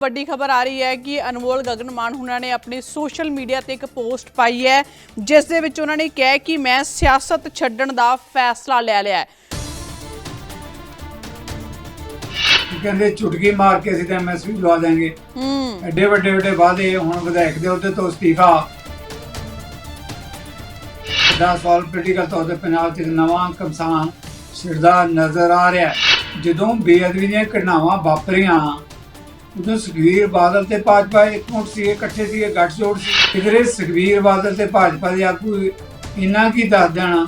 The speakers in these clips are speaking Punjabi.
ਵੱਡੀ ਖਬਰ ਆ ਰਹੀ ਹੈ ਕਿ ਅਨਮੋਲ ਗਗਨਮਾਨ ਹੁਣਾਂ ਨੇ ਆਪਣੀ ਸੋਸ਼ਲ ਮੀਡੀਆ ਤੇ ਇੱਕ ਪੋਸਟ ਪਾਈ ਹੈ ਜਿਸ ਦੇ ਵਿੱਚ ਉਹਨਾਂ ਨੇ ਕਿਹਾ ਕਿ ਮੈਂ ਸਿਆਸਤ ਛੱਡਣ ਦਾ ਫੈਸਲਾ ਲੈ ਲਿਆ ਹੈ। ਕਹਿੰਦੇ ਚੁਟਕੀ ਮਾਰ ਕੇ ਅਸੀਂ ਤਾਂ ਐਮਐਸਪੀ ਲਵਾ ਦਾਂਗੇ ਹੂੰ। ਐਡੇ ਵੱਡੇ ਵੱਡੇ ਵਾਅਦੇ ਹੁਣ ਵਿਧਾਇਕ ਦੇ ਉਹਦੇ ਤੋਂ ਅਸਤੀਫਾ। ਦਾ ਸਵਾਲ ਪੋਲੀਟੀਕਲ ਤੌਰ ਤੇ ਪੰਜਾਬ 'ਚ ਇੱਕ ਨਵਾਂ ਕਮਸਾਨ ਛਿੜਦਾ ਨਜ਼ਰ ਆ ਰਿਹਾ। ਜਦੋਂ ਬੇਅਦਬੀ ਦੀਆਂ ਘਟਨਾਵਾਂ ਵਾਪਰੀਆਂ ਉਦੋਂ ਸੁਖਵੀਰ ਬਾਦਲ ਤੇ ਭਾਜਪਾ ਇਕਮੁੱਠ ਸੀਗੇ ਇਕੱਠੇ ਸੀਗੇ ਗੱਠਜੋੜ ਸੀ। ਕਿਧਰੇ ਸੁਖਵੀਰ ਬਾਦਲ ਤੇ ਭਾਜਪਾ ਦੇ ਆਗੂ ਇੰਨਾ ਕੀ ਦੱਸ ਦੇਣਾ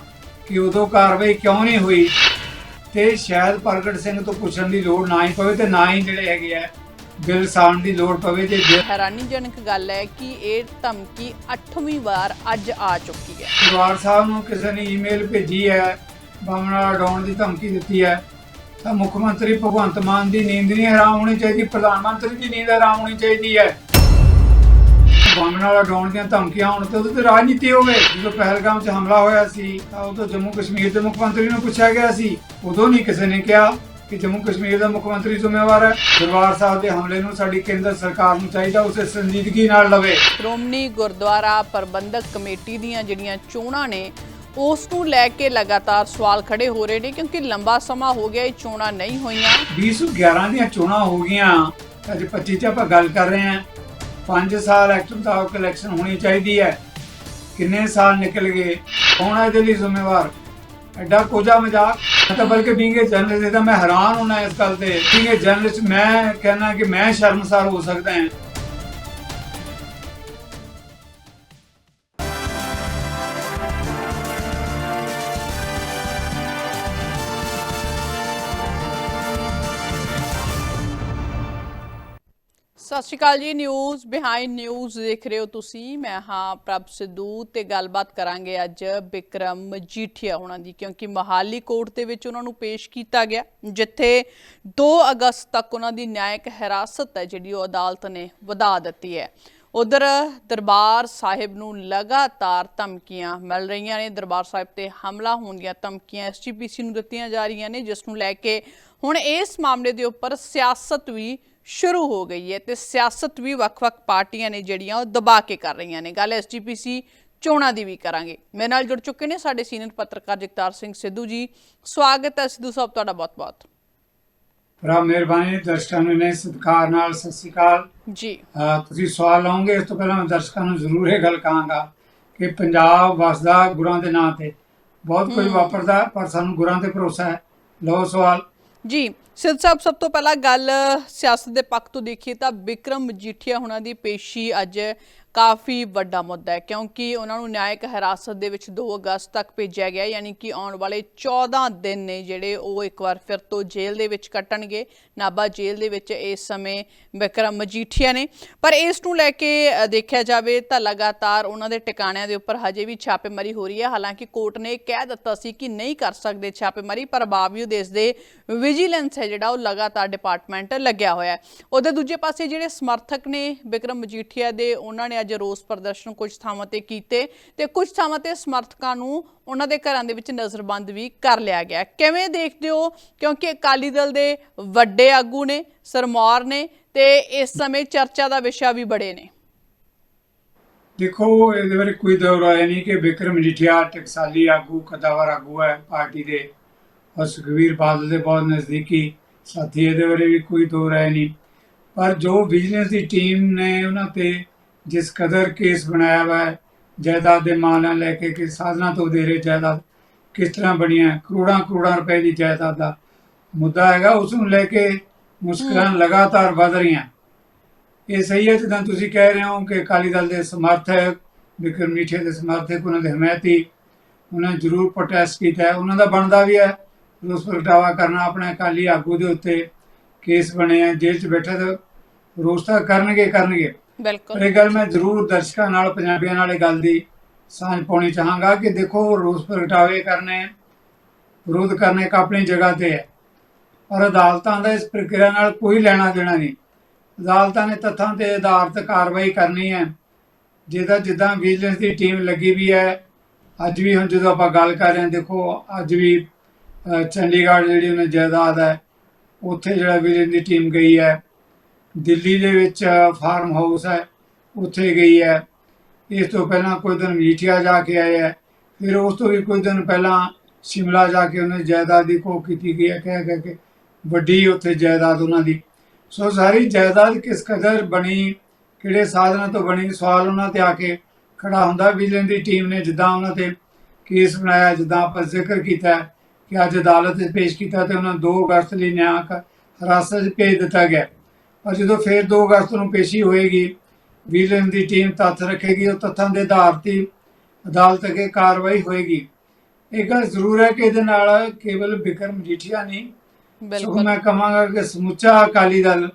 ਕਿ ਉਦੋਂ ਕਾਰਵਾਈ ਕਿਉਂ ਨਹੀਂ ਹੋਈ? ਤੇ ਸ਼ਾਇਦ ਪ੍ਰਗਟ ਸਿੰਘ ਤੋਂ ਪੁੱਛਣ ਦੀ ਲੋੜ ਨਾ ਹੀ ਪਵੇ ਤੇ ਨਾ ਹੀ ਜਿਹੜੇ ਹੈਗੇ ਆ ਬਿੱਲ ਸਾਣ ਦੀ ਲੋੜ ਪਵੇ ਤੇ ਹੈਰਾਨੀਜਨਕ ਗੱਲ ਹੈ ਕਿ ਇਹ ਧਮਕੀ 8ਵੀਂ ਵਾਰ ਅੱਜ ਆ ਚੁੱਕੀ ਹੈ। ਪਰਿਵਾਰ ਸਾਹਿਬ ਨੂੰ ਕਿਸੇ ਨੇ ਈਮੇਲ ਭੇਜੀ ਹੈ ਬਾਮਣਾ ਉਡਾਉਣ ਦੀ ਧਮਕੀ ਦਿੱਤੀ ਹੈ। ਤਾਂ ਮੁੱਖ ਮੰਤਰੀ ਭਗਵੰਤ ਮਾਨ ਦੀ ਨੀਂਦ ਨਹੀਂ ਹਰਾਮ ਹੋਣੀ ਚਾਹੀਦੀ, ਪ੍ਰਧਾਨ ਮੰਤਰੀ ਦੀ ਨੀਂਦ ਹਰਾਮ ਹੋਣੀ ਚਾਹੀਦੀ ਹੈ। ਬਾਮਣਾ ਉਡਾਉਣ ਦੀਆਂ ਧਮਕੀਆਂ ਹੋਣ ਤੇ ਉਹਦੇ ਤੇ ਰਾਜਨੀਤੀ ਹੋਵੇ। ਜਦੋਂ ਪਹਿਲਗਾਮ 'ਚ ਹਮਲਾ ਹੋਇਆ ਸੀ, ਤਾਂ ਉਦੋਂ ਜੰਮੂ ਕਸ਼ਮੀਰ ਦੇ ਮੁੱਖ ਮੰਤਰੀ ਨੂੰ ਪੁੱਛਿਆ ਗਿਆ ਸੀ। ਉਦੋਂ ਨਹੀਂ ਕਿਸੇ ਨੇ ਕਿਹਾ ਕਿ ਜੰਮੂ ਕਸ਼ਮੀਰ ਦਾ ਮੁੱਖ ਮੰਤਰੀ ਜ਼ਿੰਮੇਵਾਰ ਹੈ। ਦਰਬਾਰ ਸਾਹਿਬ ਦੇ ਹਮਲੇ ਨੂੰ ਸਾਡੀ ਕੇਂਦਰ ਸਰਕਾਰ ਨੂੰ ਚਾਹੀਦਾ, ਉਸੇ ਸੰਜੀਦਗੀ ਨਾਲ ਲਵੇ। ਸ਼੍ਰੋਮਣੀ ਗੁਰਦੁਆਰਾ ਪ੍ਰਬੰਧਕ ਕਮੇਟੀ ਦੀਆਂ ਜਿਹੜੀਆਂ ਚੋਣਾਂ ਨੇ ਉਸ ਨੂੰ ਲੈ ਕੇ ਲਗਾਤਾਰ ਸਵਾਲ ਖੜੇ ਹੋ ਰਹੇ ਨੇ ਕਿਉਂਕਿ ਲੰਬਾ ਸਮਾਂ ਹੋ ਗਿਆ, ਇਹ ਚੋਣਾਂ ਨਹੀਂ ਹੋਈਆਂ। 2011 ਦੀਆਂ ਚੋਣਾਂ ਹੋ ਗਈਆਂ। ਅੱਜ 25 ਚ ਆਪਾਂ ਗੱਲ ਕਰ ਰਹੇ ਹਾਂ। 5 ਸਾਲ ਐਕਟ ਮੁਤਾਬਕ ਇਲੈਕਸ਼ਨ ਹੋਣੀ ਚਾਹੀਦੀ ਹੈ। ਕਿੰਨੇ ਸਾਲ ਨਿਕਲ ਗਏ? ਕੌਣ ਹੈ ਇਹਦੇ ਲਈ ਜ਼ਿੰਮੇਵਾਰ? ਐਡਾ ਕੋਝਾ ਮਜ਼ਾਕ। ਮੈਂ ਤਾਂ ਬਲਕਿ ਬੀਂਗੇ ਜਰਨਲਿਸਟ ਦਾ ਮੈਂ ਹੈਰਾਨ ਹੋਣਾ ਇਸ ਗੱਲ ਤੇ। ਬੀਂਗੇ ਜਰਨਲਿਸਟ ਮੈਂ ਕਹਿਣਾ ਕਿ ਮੈਂ ਸ਼ਰਮਸਾਰ ਹੋ ਸਕਦਾ ਹਾਂ। ਸਤਿ ਸ਼੍ਰੀ ਅਕਾਲ ਜੀ ਨਿਊਜ਼ ਬਿਹਾਈਂਡ ਨਿਊਜ਼ ਦੇਖ ਰਹੇ ਹੋ ਤੁਸੀਂ। ਮੈਂ ਹਾਂ ਪ੍ਰਭ ਸਿੱਧੂ ਤੇ ਗੱਲਬਾਤ ਕਰਾਂਗੇ ਅੱਜ ਬਿਕਰਮ ਮਜੀਠੀਆ ਉਹਨਾਂ ਦੀ, ਕਿਉਂਕਿ ਮਹਾਲੀ ਕੋਰਟ ਦੇ ਵਿੱਚ ਉਹਨਾਂ ਨੂੰ ਪੇਸ਼ ਕੀਤਾ ਗਿਆ, ਜਿੱਥੇ 2 ਅਗਸਤ ਤੱਕ ਉਹਨਾਂ ਦੀ ਨਿਆਇਕ ਹਿਰਾਸਤ ਹੈ, ਜਿਹੜੀ ਉਹ ਅਦਾਲਤ ਨੇ ਵਧਾ ਦਿੱਤੀ ਹੈ। ਉਧਰ ਦਰਬਾਰ ਸਾਹਿਬ ਨੂੰ ਲਗਾਤਾਰ ਧਮਕੀਆਂ ਮਿਲ ਰਹੀਆਂ ਨੇ। ਦਰਬਾਰ ਸਾਹਿਬ ਤੇ ਹਮਲਾ ਹੋਣ ਦੀਆਂ ਧਮਕੀਆਂ ਐਸਜੀਪੀਸੀ ਨੂੰ ਦਿੱਤੀਆਂ ਜਾ ਰਹੀਆਂ ਨੇ, ਜਿਸ ਨੂੰ ਲੈ ਕੇ ਹੁਣ ਇਸ ਮਾਮਲੇ ਦੇ ਉੱਪਰ ਸਿਆਸਤ ਵੀ ਸ਼ੁਰੂ ਹੋ ਗਈ ਹੈ ਤੇ ਸਿਆਸਤ ਵੀ ਵੱਖ-ਵੱਖ ਪਾਰਟੀਆਂ ਨੇ ਜਿਹੜੀਆਂ ਉਹ ਦਬਾ ਕੇ ਕਰ ਰਹੀਆਂ ਨੇ। ਗੱਲ ਐਸਜੀਪੀਸੀ ਚੋਣਾਂ ਦੀ ਵੀ ਕਰਾਂਗੇ। ਮੇਰੇ ਨਾਲ ਜੁੜ ਚੁੱਕੇ ਨੇ ਸਾਡੇ ਸੀਨੀਅਰ ਪੱਤਰਕਾਰ ਜਗਤਾਰ ਸਿੰਘ ਸਿੱਧੂ ਜੀ। ਸਵਾਗਤ ਹੈ ਸਿੱਧੂ ਸਾਹਿਬ ਤੁਹਾਡਾ ਬਹੁਤ-ਬਹੁਤ। ਬੜਾ ਮਿਹਰਬਾਨੀ। ਦਰਸ਼ਕਾਂ ਨੂੰ ਨੇ ਸਤਿਕਾਰ ਨਾਲ ਸਤਿ ਸ਼੍ਰੀ ਅਕਾਲ। ਜੀ। ਤੁਸੀਂ ਸਵਾਲ ਲਾਉਂਗੇ ਇਸ ਤੋਂ ਪਹਿਲਾਂ ਮੈਂ ਦਰਸ਼ਕਾਂ ਨੂੰ ਜ਼ਰੂਰ ਇਹ ਗੱਲ ਕਹਾਂਗਾ ਕਿ ਪੰਜਾਬ ਵਸਦਾ ਗੁਰਾਂ ਦੇ ਨਾਂ ਤੇ। ਬਹੁਤ ਕੁਝ ਵਾਪਰਦਾ ਪਰ ਸਾਨੂੰ ਗੁਰਾਂ ਤੇ ਭਰੋਸਾ ਹੈ। ਲਓ ਸਵਾਲ। ਜੀ। ਸਿੱਧ ਸਾਹਿਬ, ਸਭ ਤੋਂ ਪਹਿਲਾਂ ਗੱਲ ਸਿਆਸਤ ਦੇ ਪੱਖ ਤੋਂ ਦੇਖੀਏ ਤਾਂ ਵਿਕਰਮ ਮਜੀਠੀਆ ਹੁਣਾਂ ਦੀ ਪੇਸ਼ੀ ਅੱਜ ਕਾਫੀ ਵੱਡਾ ਮੁੱਦਾ ਹੈ, ਕਿਉਂਕਿ ਉਹਨਾਂ ਨੂੰ ਨਿਆਇਕ ਹਿਰਾਸਤ ਦੇ ਵਿੱਚ 2 ਅਗਸਤ ਤੱਕ ਭੇਜਿਆ ਗਿਆ ਯਾਨੀ ਕਿ ਆਉਣ ਵਾਲੇ 14 ਦਿਨ ਨੇ ਜਿਹੜੇ ਉਹ ਇੱਕ ਵਾਰ ਫਿਰ ਤੋਂ ਜੇਲ੍ਹ ਦੇ ਵਿੱਚ ਕੱਟਣਗੇ। ਨਾਭਾ ਜੇਲ੍ਹ ਦੇ ਵਿੱਚ ਇਸ ਸਮੇਂ ਵਿਕਰਮ ਮਜੀਠੀਆ ਨੇ। ਪਰ ਇਸ ਨੂੰ ਲੈ ਕੇ ਦੇਖਿਆ ਜਾਵੇ ਤਾਂ ਲਗਾਤਾਰ ਉਹਨਾਂ ਦੇ ਟਿਕਾਣਿਆਂ ਦੇ ਉੱਪਰ ਹਜੇ ਵੀ ਛਾਪੇਮਾਰੀ ਹੋ ਰਹੀ ਹੈ। ਹਾਲਾਂਕਿ ਕੋਰਟ ਨੇ ਕਹਿ ਦਿੱਤਾ ਸੀ ਕਿ ਨਹੀਂ ਕਰ ਸਕਦੇ ਛਾਪੇਮਾਰੀ, ਪਰ ਬਾਵਜੂਦ ਇਸ ਦੇ ਵਿਜੀਲੈਂਸ ਹੈ, ਜਿਹੜਾ ਉਹ ਲਗਾਤਾਰ ਡਿਪਾਰਟਮੈਂਟ ਲੱਗਿਆ ਹੋਇਆ ਹੈ। ਉਹਦੇ ਦੂਜੇ ਪਾਸੇ ਜਿਹੜੇ ਸਮਰਥਕ ਨੇ ਵਿਕਰਮ ਮਜੀਠੀਆ ਦੇ, ਉਹਨਾਂ ਨੇ ਅੱਜ ਰੋਸ ਪ੍ਰਦਰਸ਼ਨ ਕੁਝ ਥਾਵਾਂ ਤੇ ਕੀਤੇ ਤੇ ਕੁਝ ਥਾਵਾਂ ਤੇ ਸਮਰਥਕਾਂ ਨੂੰ ਉਹਨਾਂ ਦੇ ਘਰਾਂ ਦੇ ਵਿੱਚ ਨਜ਼ਰਬੰਦ ਵੀ ਕਰ ਲਿਆ ਗਿਆ। ਕਿਵੇਂ ਦੇਖਦੇ ਹੋ? ਕਿਉਂਕਿ ਅਕਾਲੀ ਦਲ ਦੇ ਵੱਡੇ ਆਗੂ ਨੇ, ਸਰਮੌਰ ਨੇ ਤੇ ਇਸ ਸਮੇਂ ਚਰਚਾ ਦਾ ਵਿਸ਼ਾ ਵੀ ਬੜੇ ਨੇ। ਦੇਖੋ, ਇਹਦੇ ਬਾਰੇ ਕੋਈ ਦੋ ਨਹੀਂ ਕਿ ਵਿਕਰਮ ਜੀਠਿਆ ਟਕਸਾਲੀ ਆਗੂ, ਕਦਾਵਰ ਆਗੂ ਹੈ ਪਾਰਟੀ ਦੇ ਔਰ ਸੁਖਵੀਰ ਬਾਦਲ ਦੇ ਬਹੁਤ ਨਜ਼ਦੀਕੀ ਸਾਥੀ, ਇਹਦੇ ਬਾਰੇ ਵੀ ਕੋਈ ਦੋ ਰਾਏ ਨਹੀਂ। ਪਰ ਜੋ ਬਿਜਨਸ ਦੀ ਟੀਮ ਨੇ ਉਹਨਾਂ ਤੇ ਜਿਸ ਕਦਰ ਕੇਸ ਬਣਾਇਆ ਹੋਇਆ ਹੈ ਜਾਇਦਾਦ ਦੇ ਮਾਲਾਂ ਲੈ ਕੇ ਕਿ ਸਾਧਨਾ ਤੋਂ ਵਧੇਰੇ ਜਾਇਦਾਦ ਕਿਸ ਤਰ੍ਹਾਂ ਬਣੀਆਂ ਕਰੋੜਾਂ ਕਰੋੜਾਂ ਰੁਪਏ ਦੀ ਜਾਇਦਾਦ ਦਾ ਮੁੱਦਾ ਹੈਗਾ ਉਸ ਨੂੰ ਲੈ ਕੇ ਮੁਸ਼ਕਲਾਂ ਲਗਾਤਾਰ ਵਧ ਰਹੀਆਂ। ਇਹ ਸਹੀ ਹੈ ਜਿੱਦਾਂ ਤੁਸੀਂ ਕਹਿ ਰਹੇ ਹੋ ਕਿ ਅਕਾਲੀ ਦਲ ਦੇ ਸਮਰਥਕ ਵਿਕਰਮ ਮੀਠੇ ਦੇ ਸਮਰਥਕ ਉਹਨਾਂ ਦੇ ਹਮਾਇਤੀ ਉਹਨਾਂ ਜ਼ਰੂਰ ਪ੍ਰੋਟੈਸਟ ਕੀਤਾ ਹੈ। ਉਹਨਾਂ ਦਾ ਬਣਦਾ ਵੀ ਹੈ। ਰੋਸ ਪ੍ਰਗਟਾਵਾ ਕਰਨਾ ਆਪਣੇ ਅਕਾਲੀ ਆਗੂ ਦੇ ਉੱਤੇ ਕੇਸ ਬਣੇ ਆ ਜੇਲ੍ਹ 'ਚ ਬੈਠੇ ਤਾਂ ਰੋਸ ਤਾਂ ਕਰਨਗੇ ਕਰਨਗੇ। ਬਿਲਕੁਲ। ਇਹ ਗੱਲ ਮੈਂ ਜ਼ਰੂਰ ਦਰਸ਼ਕਾਂ ਨਾਲ, ਪੰਜਾਬੀਆਂ ਨਾਲ ਇਹ ਗੱਲ ਦੀ ਸਾਂਝ ਪਾਉਣੀ ਚਾਹਾਂਗਾ ਕਿ ਦੇਖੋ, ਰੋਸ ਪ੍ਰਗਟਾਵੇ ਕਰਨੇ, ਵਿਰੋਧ ਕਰਨੇ ਇੱਕ ਆਪਣੀ ਜਗ੍ਹਾ ਤੇ ਹੈ। ਪਰ ਅਦਾਲਤਾਂ ਦਾ ਇਸ ਪ੍ਰਕਿਰਿਆ ਨਾਲ ਕੋਈ ਲੈਣਾ ਦੇਣਾ ਨਹੀਂ। ਅਦਾਲਤਾਂ ਨੇ ਤੱਥਾਂ ਤੇ ਆਧਾਰਿਤ ਕਾਰਵਾਈ ਕਰਨੀ ਹੈ। ਜਿਹਦਾ ਜਿੱਦਾਂ ਵਿਜੀਲੈਂਸ ਦੀ ਟੀਮ ਲੱਗੀ ਵੀ ਹੈ, ਅੱਜ ਵੀ ਹੁਣ ਜਦੋਂ ਆਪਾਂ ਗੱਲ ਕਰ ਰਹੇ ਹਾਂ, ਦੇਖੋ, ਅੱਜ ਵੀ ਚੰਡੀਗੜ੍ਹ ਜਿਹੜੀ ਉਹਨੇ ਜਾਇਦਾਦ ਹੈ, ਉੱਥੇ ਜਿਹੜਾ ਵਿਜੀਲੈਂਸ ਦੀ ਟੀਮ ਗਈ ਹੈ। ਦਿੱਲੀ ਦੇ ਵਿੱਚ ਫਾਰਮ ਹਾਊਸ ਹੈ, ਉੱਥੇ ਗਈ ਹੈ। ਇਸ ਤੋਂ ਪਹਿਲਾਂ ਕੁਝ ਦਿਨ ਮਜੀਠੀਆ ਜਾ ਕੇ ਆਏ ਹੈ। ਫਿਰ ਉਸ ਤੋਂ ਵੀ ਕੁਝ ਦਿਨ ਪਹਿਲਾਂ ਸ਼ਿਮਲਾ ਜਾ ਕੇ ਉਹਨੇ ਜਾਇਦਾਦ ਦੀ ਕੋ ਕੀਤੀ ਗਈ ਹੈ, ਕਹਿ ਕਹਿ ਕੇ ਵੱਡੀ ਉੱਥੇ ਜਾਇਦਾਦ ਉਹਨਾਂ ਦੀ। ਸੋ ਸਾਰੀ ਜਾਇਦਾਦ ਕਿਸ ਕਦਰ ਬਣੀ, ਕਿਹੜੇ ਸਾਧਨਾਂ ਤੋਂ ਬਣੀ, ਸਵਾਲ ਉਹਨਾਂ ਤੇ ਆ ਕੇ ਖੜਾ ਹੁੰਦਾ। ਵਿਜੀਲੈਂਸ ਦੀ ਟੀਮ ਨੇ ਜਿੱਦਾਂ ਉਹਨਾਂ ਤੇ ਕੇਸ ਬਣਾਇਆ, ਜਿੱਦਾਂ ਆਪਾਂ ਜ਼ਿਕਰ ਕੀਤਾ ਕਿ ਅੱਜ ਅਦਾਲਤ ਵਿੱਚ ਪੇਸ਼ ਕੀਤਾ ਤੇ ਉਹਨਾਂ ਨੂੰ 2 ਅਗਸਤ ਲਈ ਨਿਆਂ ਹਿਰਾਸਤ 'ਚ ਭੇਜ ਦਿੱਤਾ ਗਿਆ। ਪਰ ਜਦੋਂ ਫਿਰ 2 ਅਗਸਤ ਨੂੰ ਪੇਸ਼ੀ ਹੋਏਗੀ ਵਿਜੀਲੈਂਸ ਦੀ ਟੀਮ ਤੱਥ ਰੱਖੇਗੀ ਉਹ ਤੱਥਾਂ ਦੇ ਆਧਾਰ ਤੇ ਅਦਾਲਤ ਅੱਗੇ ਕਾਰਵਾਈ ਹੋਏਗੀ। ਇਹ ਗੱਲ ਜ਼ਰੂਰ ਹੈ ਕਿ ਇਹਦੇ ਨਾਲ ਕੇਵਲ ਬਿਕਰਮ ਮਜੀਠੀਆ ਨਹੀਂ ਸੋ ਬਿਲਕੁਲ। ਮੈਂ ਕਹਾਂਗਾ ਕਿ ਸਮੁੱਚਾ ਅਕਾਲੀ ਦਲ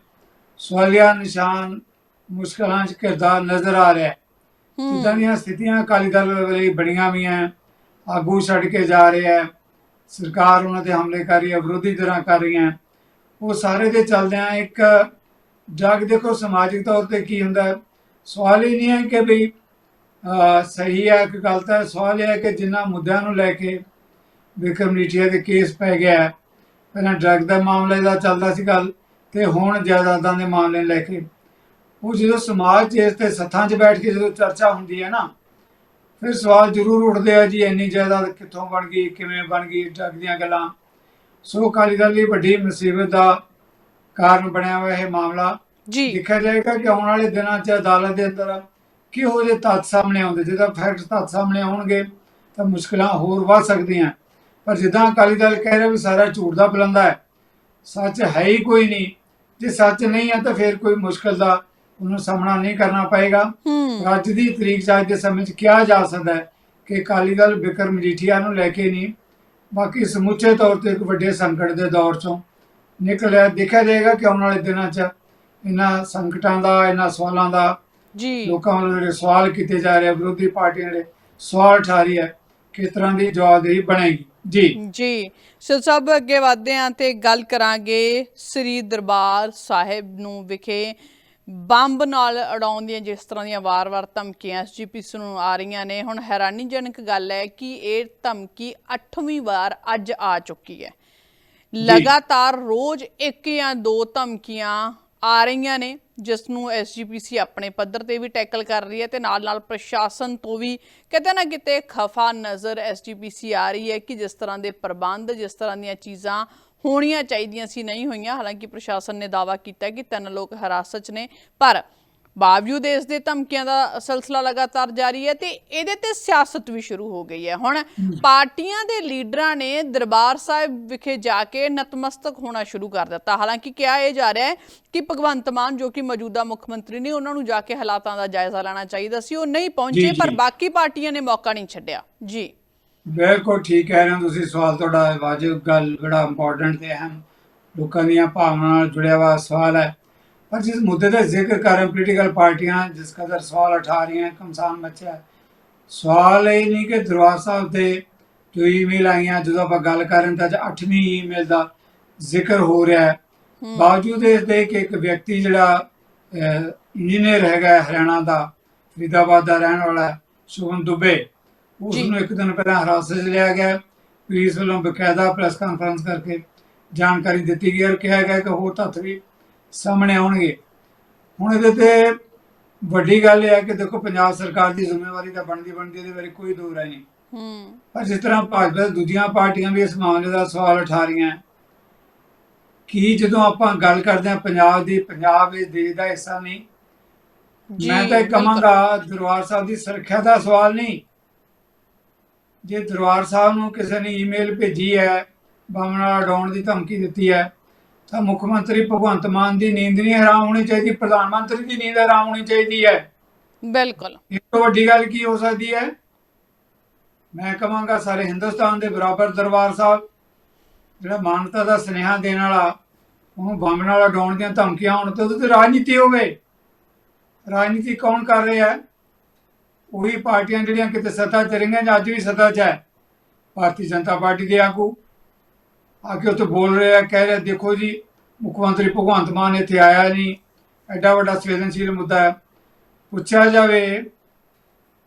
ਸਵਾਲੀਆ ਨਿਸ਼ਾਨ ਮੁਸ਼ਕਲਾਂ 'ਚ ਕਿਰਦਾਰ ਨਜ਼ਰ ਆ ਰਿਹਾ ਹੈ। ਇਦਾਂ ਦੀਆਂ ਸਥਿਤੀਆਂ ਅਕਾਲੀ ਦਲ ਲਈ ਬਣੀਆਂ ਵੀ ਹੈ ਆਗੂ ਛੱਡ ਕੇ ਜਾ ਰਹੇ ਹੈ ਸਰਕਾਰ ਉਹਨਾਂ ਤੇ ਹਮਲੇ ਕਰ ਰਹੀ ਹੈ ਵਿਰੋਧੀ ਧਿਰਾਂ ਕਰ ਰਹੀਆਂ ਉਹ ਸਾਰੇ ਦੇ ਚੱਲਦਿਆਂ ਇੱਕ ਜਗ ਦੇਖੋ ਸਮਾਜਿਕ ਤੌਰ ਤੇ ਕੀ ਹੁੰਦਾ ਸਵਾਲ ਹੀ ਨਹੀਂ ਹੈ ਕਿ ਵੀ ਸਹੀ ਹੈ ਕਿ ਗਲਤ ਹੈ। ਸਵਾਲ ਇਹ ਹੈ ਕਿ ਜਿਨ੍ਹਾਂ ਮੁੱਦਿਆਂ ਨੂੰ ਲੈ ਕੇ ਵਿਕਰਮ ਨੀਠੀਆ ਦੇ ਕੇਸ ਪੈ ਗਿਆ ਪਹਿਲਾਂ ਡਰੱਗ ਦਾ ਮਾਮਲੇ ਦਾ ਚੱਲਦਾ ਸੀ ਗੱਲ ਤੇ ਹੁਣ ਜਾਇਦਾਦਾਂ ਦੇ ਮਾਮਲੇ ਨੂੰ ਲੈ ਕੇ। ਉਹ ਜਦੋਂ ਸਮਾਜ 'ਚ ਇਸ ਤੇ ਸੱਥਾਂ 'ਚ ਬੈਠ ਕੇ ਜਦੋਂ ਚਰਚਾ ਹੁੰਦੀ ਹੈ ਨਾ, ਫਿਰ ਸਵਾਲ ਜ਼ਰੂਰ ਉੱਠਦੇ ਆ ਜੀ, ਇੰਨੀ ਜਾਇਦਾਦ ਕਿੱਥੋਂ ਬਣ ਗਈ, ਕਿਵੇਂ ਬਣ ਗਈ, ਡਰੱਗ ਦੀਆਂ ਗੱਲਾਂ। ਸੋ ਅਕਾਲੀ ਦਲ ਦੀ ਵੱਡੀ ਮੁਸੀਬਤ ਦਾ ਕਾਰਨ ਬਣਿਆ ਹੋਇਆ ਇਹ ਮਾਮਲਾ। ਜੀ। ਦੇਖਿਆ ਜਾਏਗਾ ਕਿ ਆਉਣ ਵਾਲੇ ਦਿਨਾਂ 'ਚ ਅਦਾਲਤ ਦੇ ਅੰਦਰ ਕਿਹੋ ਜਿਹੇ ਤੱਥ ਸਾਹਮਣੇ ਆਉਂਦੇ। ਜਿਹਦਾ ਫੈਕਟ ਤੱਥ ਸਾਹਮਣੇ ਆਉਣਗੇ ਤਾਂ ਮੁਸ਼ਕਲਾਂ ਹੋਰ ਵੱਧ ਸਕਦੀਆਂ। ਪਰ ਜਿੱਦਾਂ ਅਕਾਲੀ ਦਲ ਕਹਿ ਰਿਹਾ ਵੀ ਸਾਰਾ ਝੂਠ ਦਾ ਬੁਲੰਦਾ ਹੈ ਸੱਚ ਹੈ ਹੀ ਕੋਈ ਨਹੀਂ। ਜੇ ਸੱਚ ਨਹੀਂ ਹੈ ਤਾਂ ਫਿਰ ਕੋਈ ਮੁਸ਼ਕਲ ਦਾ ਉਹਨੂੰ ਸਾਹਮਣਾ ਨਹੀਂ ਕਰਨਾ ਪਏਗਾ। ਅੱਜ ਦੀ ਤਰੀਕ 'ਚ ਅੱਜ ਦੇ ਸਮੇਂ 'ਚ ਕਿਹਾ ਜਾ ਸਕਦਾ ਹੈ ਕਿ ਅਕਾਲੀ ਦਲ ਬਿਕਰਮ ਮਜੀਠੀਆ ਨੂੰ ਲੈ ਕੇ ਨਹੀਂ ਬਾਕੀ ਸਮੁੱਚੇ ਤੌਰ ਤੇ ਇੱਕ ਵੱਡੇ ਸੰਕਟ ਦੇ ਦੌਰ 'ਚੋਂ ਨਿਕਲਿਆ ਦੇਖਿਆ ਜਾਏਗਾ ਕਿ ਆਉਣ ਵਾਲੇ ਦਿਨਾਂ 'ਚ ਇਹਨਾਂ ਸੰਕਟਾਂ ਦਾ ਇਹਨਾਂ ਸਵਾਲਾਂ ਦਾ ਜੀ। ਲੋਕਾਂ ਵੱਲੋਂ ਜਿਹੜੇ ਸਵਾਲ ਕੀਤੇ ਜਾ ਰਹੇ ਆ, ਵਿਰੋਧੀ ਪਾਰਟੀਆਂ ਜਿਹੜੇ ਸਵਾਲ ਉਠਾ ਰਹੀ ਹੈ ਕਿਸ ਤਰ੍ਹਾਂ ਦੀ ਜਵਾਬਦੇਹੀ ਬਣੇਗੀ। ਜੀ। ਜੀ। ਸੋ ਸਭ ਅੱਗੇ ਵਧਦੇ ਹਾਂ ਤੇ ਗੱਲ ਕਰਾਂਗੇ ਸ੍ਰੀ ਦਰਬਾਰ ਸਾਹਿਬ ਨੂੰ ਵਿਖੇ। ਬੰਬ ਨਾਲ ਉਡਾਉਣ ਦੀਆਂ ਜਿਸ ਤਰ੍ਹਾਂ ਦੀਆਂ ਵਾਰ-ਵਾਰ ਧਮਕੀਆਂ ਐਸਜੀਪੀਸੀ ਨੂੰ ਆ ਰਹੀਆਂ ਨੇ ਹੁਣ ਹੈਰਾਨੀਜਨਕ ਗੱਲ ਹੈ ਕਿ ਇਹ ਧਮਕੀ 8ਵੀਂ ਵਾਰ ਅੱਜ ਆ ਚੁੱਕੀ ਹੈ। ਲਗਾਤਾਰ ਰੋਜ਼ ਇੱਕ ਜਾਂ ਦੋ ਧਮਕੀਆਂ ਆ ਰਹੀਆਂ ਨੇ, ਜਿਸ ਨੂੰ ਐਸਜੀਪੀਸੀ ਆਪਣੇ ਪੱਧਰ ਤੇ ਵੀ ਟੈਕਲ ਕਰ ਰਹੀ ਹੈ ਤੇ ਨਾਲ ਨਾਲ ਪ੍ਰਸ਼ਾਸਨ ਤੋਂ ਵੀ ਕਿਤੇ ਨਾ ਕਿਤੇ ਖਫਾ ਨਜ਼ਰ ਐਸਜੀਪੀਸੀ ਆ ਰਹੀ ਹੈ ਕਿ ਜਿਸ ਤਰ੍ਹਾਂ ਦੇ ਪ੍ਰਬੰਧ, ਜਿਸ ਤਰ੍ਹਾਂ ਦੀਆਂ ਚੀਜ਼ਾਂ ਹੋਣੀਆਂ ਚਾਹੀਦੀਆਂ ਸੀ, ਨਹੀਂ ਹੋਈਆਂ। ਹਾਲਾਂਕਿ ਪ੍ਰਸ਼ਾਸਨ ਨੇ ਦਾਅਵਾ ਕੀਤਾ ਕਿ ਤਿੰਨ ਲੋਕ ਹਿਰਾਸਤ 'ਚ ਨੇ, ਪਰ ਬਾਵਜੂਦ ਇਸ ਦੇ ਧਮਕੀਆਂ ਦਾ ਸਿਲਸਿਲਾ ਲਗਾਤਾਰ ਜਾਰੀ ਹੈ ਤੇ ਇਹਦੇ ਤੇ ਸਿਆਸਤ ਵੀ ਸ਼ੁਰੂ ਹੋ ਗਈ ਹੈ। ਹੁਣ ਪਾਰਟੀਆਂ ਦੇ ਲੀਡਰਾਂ ਨੇ ਦਰਬਾਰ ਸਾਹਿਬ ਵਿਖੇ ਜਾ ਕੇ ਨਤਮਸਤਕ ਹੋਣਾ ਸ਼ੁਰੂ ਕਰ ਦਿੱਤਾ। ਹਾਲਾਂਕਿ ਕਿਹਾ ਇਹ ਜਾ ਰਿਹਾ ਹੈ ਕਿ ਭਗਵੰਤ ਮਾਨ ਜੋ ਕਿ ਮੌਜੂਦਾ ਮੁੱਖ ਮੰਤਰੀ ਨੇ ਉਹਨਾਂ ਨੂੰ ਜਾ ਕੇ ਹਾਲਾਤਾਂ ਦਾ ਜਾਇਜ਼ਾ ਲੈਣਾ ਚਾਹੀਦਾ ਸੀ। ਉਹ ਨਹੀਂ ਪਹੁੰਚੇ ਪਰ। ਬਾਕੀ ਪਾਰਟੀਆਂ ਨੇ ਮੌਕਾ ਨਹੀਂ ਛੱਡਿਆ। ਜੀ। ਬਿਲਕੁਲ ਠੀਕ ਕਹਿ ਰਹੇ ਹੋ ਤੁਸੀਂ। ਸਵਾਲ ਤੁਹਾਡਾ ਵਾਜਬ ਗੱਲ ਬੜਾ ਇੰਪੋਰਟੈਂਟ ਤੇ ਅਹਿਮ। ਲੋਕਾਂ ਦੀਆਂ ਭਾਵਨਾਵਾਂ ਨਾਲ ਜੁੜਿਆ ਹੋਇਆ ਸਵਾਲ ਹੈ। ਪਰ ਜਿਸ ਮੁੱਦੇ ਦਾ ਜ਼ਿਕਰ ਕਰ ਰਹੇ ਪੋਲੀਟੀਕਲ ਪਾਰਟੀਆਂ ਜਿਸ ਕਦਰ ਸਵਾਲ ਉਠਾ ਰਹੀਆਂ ਕਮਸਾਨ ਮੱਚਿਆ ਹੈ। ਸਵਾਲ ਇਹ ਨਹੀਂ ਕਿ ਦਰਬਾਰ ਸਾਹਿਬ ਤੇ ਜੋ ਈਮੇਲ ਆਈਆਂ ਜਦੋਂ ਆਪਾਂ ਗੱਲ ਕਰ ਰਹੇ ਤਾਂ ਅੱਜ 8ਵੀਂ ਈਮੇਲ ਦਾ ਜ਼ਿਕਰ ਹੋ ਰਿਹਾ ਹੈ ਬਾਵਜੂਦ ਇਸ ਦੇ ਕਿ ਇੱਕ ਵਿਅਕਤੀ ਜਿਹੜਾ ਇੰਜੀਨੀਅਰ ਹੈਗਾ ਹਰਿਆਣਾ ਦਾ ਫਰੀਦਾਬਾਦ ਦਾ ਰਹਿਣ ਵਾਲਾ ਸ਼ੁਭਮ ਦੁਬੇ ਉਸ। ਨੂੰ ਇੱਕ ਦਿਨ ਪਹਿਲਾਂ ਹਿਰਾਸਤ ਲਿਆ ਗਿਆ ਪੁਲਿਸ ਵੱਲੋਂ ਬਕਾਇਦਾ ਪ੍ਰੈਸ ਕਾਨਫਰੰਸ ਕਰਕੇ ਜਾਣਕਾਰੀ ਦਿੱਤੀ ਗਈ ਔਰ ਕਿਹਾ ਗਿਆ ਕਿ ਹੋਰ ਤੱਥ ਵੀ ਸਾਹਮਣੇ ਆਉਣਗੇ। ਹੁਣ ਇਹਦੇ ਤੇ ਵੱਡੀ ਗੱਲ ਇਹ ਹੈ ਕਿ ਦੇਖੋ ਪੰਜਾਬ ਸਰਕਾਰ ਦੀ ਜ਼ਿੰਮੇਵਾਰੀ ਤਾਂ ਬਣਦੀ ਬਣਦੀ ਇਹਦੇ ਬਾਰੇ ਕੋਈ ਦੋ ਰਾਏ ਨਹੀਂ। ਹੂੰ। ਪਰ ਜਿਸ ਤਰ੍ਹਾਂ ਭਾਜਪਾ ਦੂਜੀਆਂ ਪਾਰਟੀਆਂ ਵੀ ਇਸ ਮਾਮਲੇ ਦਾ ਸਵਾਲ ਉਠਾ ਰਹੀਆਂ ਕਿ ਜਦੋਂ ਆਪਾਂ ਗੱਲ ਕਰਦੇ ਹਾਂ ਪੰਜਾਬ ਦੀ ਪੰਜਾਬ ਇਸ ਦੇਸ਼ ਦਾ ਹਿੱਸਾ ਨਹੀਂ? ਮੈਂ ਤਾਂ ਇਹ। ਕਹਾਂਗਾ ਦਰਬਾਰ ਸਾਹਿਬ ਦੀ ਸੁਰੱਖਿਆ ਦਾ ਸਵਾਲ ਨਹੀਂ। ਜੇ ਦਰਬਾਰ ਸਾਹਿਬ ਨੂੰ ਕਿਸੇ ਨੇ ਈਮੇਲ ਭੇਜੀ ਹੈ ਬੰਬ ਨਾਲ ਉਡਾਉਣ ਦੀ ਧਮਕੀ ਦਿੱਤੀ ਹੈ ਤਾਂ ਮੁੱਖ ਮੰਤਰੀ ਭਗਵੰਤ ਮਾਨ ਦੀ ਨੀਂਦ ਨਹੀਂ ਹਰਾਮ ਹੋਣੀ ਚਾਹੀਦੀ ਪ੍ਰਧਾਨ ਮੰਤਰੀ ਦੀ ਨੀਂਦ ਹਰਾਮ ਹੋਣੀ ਚਾਹੀਦੀ ਹੈ। ਬਿਲਕੁਲ। ਇਸ ਤੋਂ ਵੱਡੀ ਗੱਲ ਕੀ ਹੋ ਸਕਦੀ ਹੈ? ਮੈਂ ਕਹਾਂਗਾ ਸਾਰੇ ਹਿੰਦੁਸਤਾਨ ਦੇ ਬਰਾਬਰ ਦਰਬਾਰ ਸਾਹਿਬ ਜਿਹੜਾ ਮਾਨਵਤਾ ਦਾ ਸੁਨੇਹਾ ਦੇਣ ਵਾਲਾ ਉਹਨੂੰ ਬੰਬ ਨਾਲ ਉਡਾਉਣ ਦੀਆਂ ਧਮਕੀਆਂ ਹੋਣ ਤੇ ਉਹਦੇ ਤੇ ਰਾਜਨੀਤੀ ਹੋਵੇ। ਰਾਜਨੀਤੀ ਕੌਣ ਕਰ ਰਿਹਾ ਹੈ? ਉਹੀ ਪਾਰਟੀਆਂ ਜਿਹੜੀਆਂ ਕਿਤੇ ਸੱਤਾ 'ਚ ਰਹੀਆਂ ਜਾਂ ਅੱਜ ਵੀ ਸੱਤਾ 'ਚ ਹੈ। ਭਾਰਤੀ ਜਨਤਾ ਪਾਰਟੀ ਦੇ ਆਗੂ ਆ ਕੇ ਉੱਥੇ ਬੋਲ ਰਿਹਾ ਕਹਿ ਰਿਹਾ, ਦੇਖੋ ਜੀ, ਮੁੱਖ ਮੰਤਰੀ ਭਗਵੰਤ ਮਾਨ ਇੱਥੇ ਆਇਆ ਨਹੀਂ। ਐਡਾ ਵੱਡਾ ਸੰਵੇਦਨਸ਼ੀਲ ਮੁੱਦਾ ਹੈ। ਪੁੱਛਿਆ ਜਾਵੇ,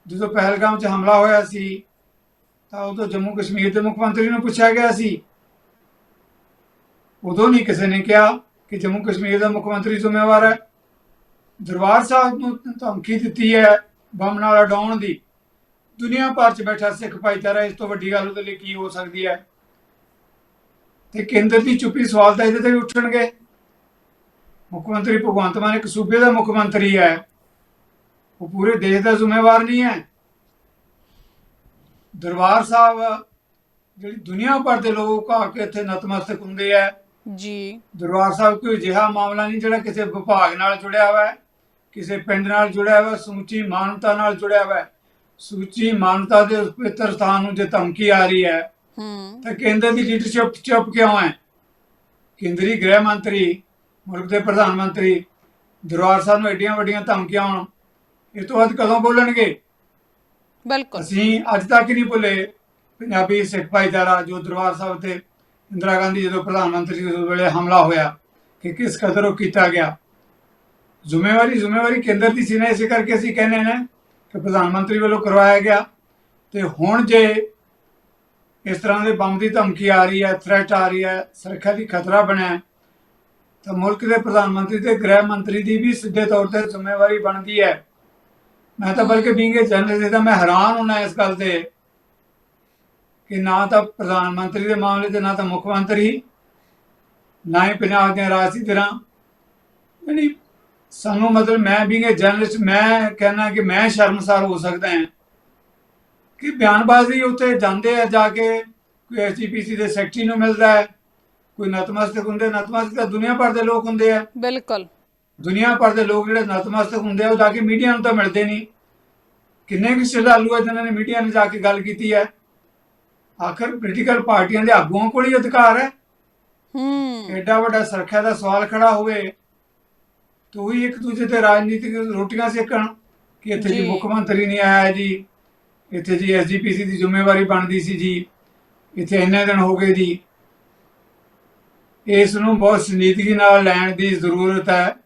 ਜਦੋਂ ਪਹਿਲਗਾਮ 'ਚ ਹਮਲਾ ਹੋਇਆ ਸੀ, ਤਾਂ ਉਦੋਂ ਜੰਮੂ ਕਸ਼ਮੀਰ ਦੇ ਮੁੱਖ ਮੰਤਰੀ ਨੂੰ ਪੁੱਛਿਆ ਗਿਆ ਸੀ। ਉਦੋਂ ਨਹੀਂ ਕਿਸੇ ਨੇ ਕਿਹਾ ਕਿ ਜੰਮੂ ਕਸ਼ਮੀਰ ਦਾ ਮੁੱਖ ਮੰਤਰੀ ਜ਼ਿੰਮੇਵਾਰ ਹੈ। ਦਰਬਾਰ ਸਾਹਿਬ ਨੂੰ ਧਮਕੀ ਦਿੱਤੀ ਹੈ ਬੰਮ ਨਾਲ ਉਡਾਉਣ ਦੀ। ਦੁਨੀਆ ਭਰ 'ਚ ਬੈਠਾ ਸਿੱਖ ਭਾਈਚਾਰਾ ਇਸ ਤੋਂ ਵੱਡੀ ਗੱਲ ਉਹਦੇ ਲਈ ਕੀ ਹੋ ਸਕਦੀ ਹੈ? ਤੇ ਕੇਂਦਰ ਦੀ ਚੁੱਪੀ ਸਵਾਲ ਤਾਂ ਇਹਦੇ ਤੇ ਵੀ ਉੱਠਣਗੇ। ਮੁੱਖ ਮੰਤਰੀ ਭਗਵੰਤ ਮਾਨ ਇੱਕ ਸੂਬੇ ਦਾ ਮੁੱਖ ਮੰਤਰੀ ਹੈ। ਉਹ ਪੂਰੇ ਦੇਸ਼ ਦਾ ਜ਼ਿੰਮੇਵਾਰ ਨਹੀਂ ਹੈ। ਦਰਬਾਰ ਸਾਹਿਬ ਜਿਹੜੀ ਦੁਨੀਆ ਭਰ ਦੇ ਲੋਕ ਆ ਕੇ ਇੱਥੇ ਨਤਮਸਤਕ ਹੁੰਦੇ ਆ। ਜੀ। ਦਰਬਾਰ ਸਾਹਿਬ ਕੋਈ ਅਜਿਹਾ ਮਾਮਲਾ ਨਹੀਂ ਜਿਹੜਾ ਕਿਸੇ ਵਿਭਾਗ ਨਾਲ ਜੁੜਿਆ ਹੋਇਆ ਹੈ ਕਿਸੇ ਪਿੰਡ ਨਾਲ ਜੁੜਿਆ ਹੋਇਆ ਸਮੁੱਚੀ ਮਾਨਵਤਾ ਨਾਲ ਜੁੜਿਆ ਹੋਇਆ ਹੈ ਸਮੁੱਚੀ ਮਾਨਵਤਾ ਦੇ ਉਸ ਪਵਿੱਤਰ ਸਥਾਨ ਨੂੰ ਜੇ ਧਮਕੀ ਆ ਰਹੀ ਹੈ ਹੂੰ ਤਾਂ ਕੇਂਦਰ ਦੀ ਲੀਡਰਸ਼ਿਪ ਚੁੱਪ ਕਿਉਂ ਹੈ? ਕੇਂਦਰੀ ਗ੍ਰਹਿ ਮੰਤਰੀ ਮੁਲਕ ਦੇ ਪ੍ਰਧਾਨ ਮੰਤਰੀ ਦਰਬਾਰ ਸਾਹਿਬ ਨੂੰ ਐਡੀਆਂ ਵੱਡੀਆਂ ਧਮਕੀਆਂ ਆਉਣ ਇਹ ਤੋਂ ਬਾਅਦ ਕਦੋਂ ਬੋਲਣਗੇ? ਬਿਲਕੁਲ। ਅਸੀਂ ਅੱਜ ਤੱਕ ਨਹੀਂ ਭੁੱਲੇ ਪੰਜਾਬੀ ਸਿੱਖ ਭਾਈਚਾਰਾ ਜੋ ਦਰਬਾਰ ਸਾਹਿਬ ਤੇ ਇੰਦਰਾ ਗਾਂਧੀ ਜਦੋਂ ਪ੍ਰਧਾਨ ਮੰਤਰੀ ਉਸ ਵੇਲੇ ਹਮਲਾ ਹੋਇਆ ਕਿ ਕਿਸ ਕਦਰ ਉਹ ਕੀਤਾ ਗਿਆ? ਜ਼ਿੰਮੇਵਾਰੀ ਜ਼ਿੰਮੇਵਾਰੀ ਕੇਂਦਰ ਦੀ ਸੀ ਨਾ ਇਸੇ ਕਰਕੇ ਅਸੀਂ ਕਹਿੰਦੇ ਨੇ ਕਿ ਪ੍ਰਧਾਨ ਮੰਤਰੀ ਵੱਲੋਂ ਕਰਵਾਇਆ ਗਿਆ। ਤੇ ਹੁਣ ਜੇ ਇਸ ਤਰ੍ਹਾਂ ਦੇ ਬੰਬ ਦੀ ਧਮਕੀ ਆ ਰਹੀ ਹੈ ਥ੍ਰੈਟ ਆ ਰਹੀ ਹੈ, ਸੁਰੱਖਿਆ ਦੀ ਖਤਰਾ ਬਣਿਆ ਤਾਂ ਮੁਲਕ ਦੇ ਪ੍ਰਧਾਨ ਮੰਤਰੀ ਤੇ ਗ੍ਰਹਿ ਮੰਤਰੀ ਦੀ ਵੀ ਸਿੱਧੇ ਤੌਰ ਤੇ ਜ਼ਿੰਮੇਵਾਰੀ ਬਣਦੀ ਹੈ। ਮੈਂ ਤਾਂ ਬਲਕਿ ਬੀਂਗੇ ਜਨਰਲ ਦਾ ਮੈਂ ਹੈਰਾਨ ਹੋਣਾ ਇਸ ਗੱਲ ਤੇ ਕਿ ਨਾ ਤਾਂ ਪ੍ਰਧਾਨ ਮੰਤਰੀ ਦੇ ਮਾਮਲੇ ਤੇ ਨਾ ਤਾਂ ਮੁੱਖ ਮੰਤਰੀ, ਨਾ ਹੀ ਪੰਜਾਬ ਦੀਆਂ ਰਾਜਸੀ ਧਿਰਾਂ ਯਾਨੀ ਸਾਨੂੰ ਮਤਲਬ ਮੈਂ ਬੀਂਗੇ ਜਰਨਲਿਸਟ ਮੈਂ ਕਹਿਣਾ ਕਿ ਮੈਂ ਸ਼ਰਮਸਾਰ ਹੋ ਸਕਦਾ ਹਾਂ। ਕਿ ਬਿਆਨਬਾਜ਼ੀ ਉੱਤੇ ਜਾਂਦੇ ਆ ਜਾ ਕੇ ਕੋਈ ਐਸਜੀਪੀਸੀ ਦੇ ਸੈਕਟਰੀ ਨੂੰ ਮਿਲਦਾ ਹੈ ਕੋਈ ਨਤਮਸਤਕ ਹੁੰਦੇ ਨਤਮਸਤਕ ਤਾਂ ਦੁਨੀਆ ਭਰ ਦੇ ਲੋਕ ਹੁੰਦੇ ਆ। ਬਿਲਕੁਲ। ਦੁਨੀਆ ਭਰ ਦੇ ਲੋਕ ਜਿਹੜੇ ਨਤਮਸਤਕ ਹੁੰਦੇ ਆ ਉਹ ਜਾ ਕੇ ਮੀਡੀਆ ਨੂੰ ਤਾਂ ਮਿਲਦੇ ਨਹੀਂ। ਕਿੰਨੇ ਕੁ ਸ਼ਰਧਾਲੂ ਆ ਜਿਨ੍ਹਾਂ ਨੇ ਮੀਡੀਆ ਨੂੰ ਜਾ ਕੇ ਗੱਲ ਕੀਤੀ ਹੈ। ਆਖਰ ਪੋਲੀਟੀਕਲ ਪਾਰਟੀਆਂ ਦੇ ਆਗੂਆਂ ਕੋਲ ਹੀ ਅਧਿਕਾਰ ਹੈ। ਹੂੰ। ਐਡਾ ਵੱਡਾ ਸੁਰੱਖਿਆ ਦਾ ਸਵਾਲ ਖੜਾ ਹੋਵੇ ਤੂੰ ਹੀ ਇੱਕ ਦੂਜੇ ਤੇ ਰਾਜਨੀਤਿਕ ਰੋਟੀਆਂ ਸੇਕਣ ਕਿ ਇੱਥੇ ਜੀ। ਮੁੱਖ ਮੰਤਰੀ ਨਹੀਂ ਆਇਆ ਜੀ। ਇੱਥੇ ਜੀ ਐਸਜੀਪੀਸੀ ਦੀ ਜ਼ਿੰਮੇਵਾਰੀ ਬਣਦੀ ਸੀ ਜੀ। ਇੱਥੇ ਇੰਨੇ ਦਿਨ ਹੋ ਗਏ ਜੀ। ਇਸ ਨੂੰ ਬਹੁਤ ਸੰਜੀਦਗੀ ਨਾਲ ਲੈਣ ਦੀ ਜ਼ਰੂਰਤ ਹੈ।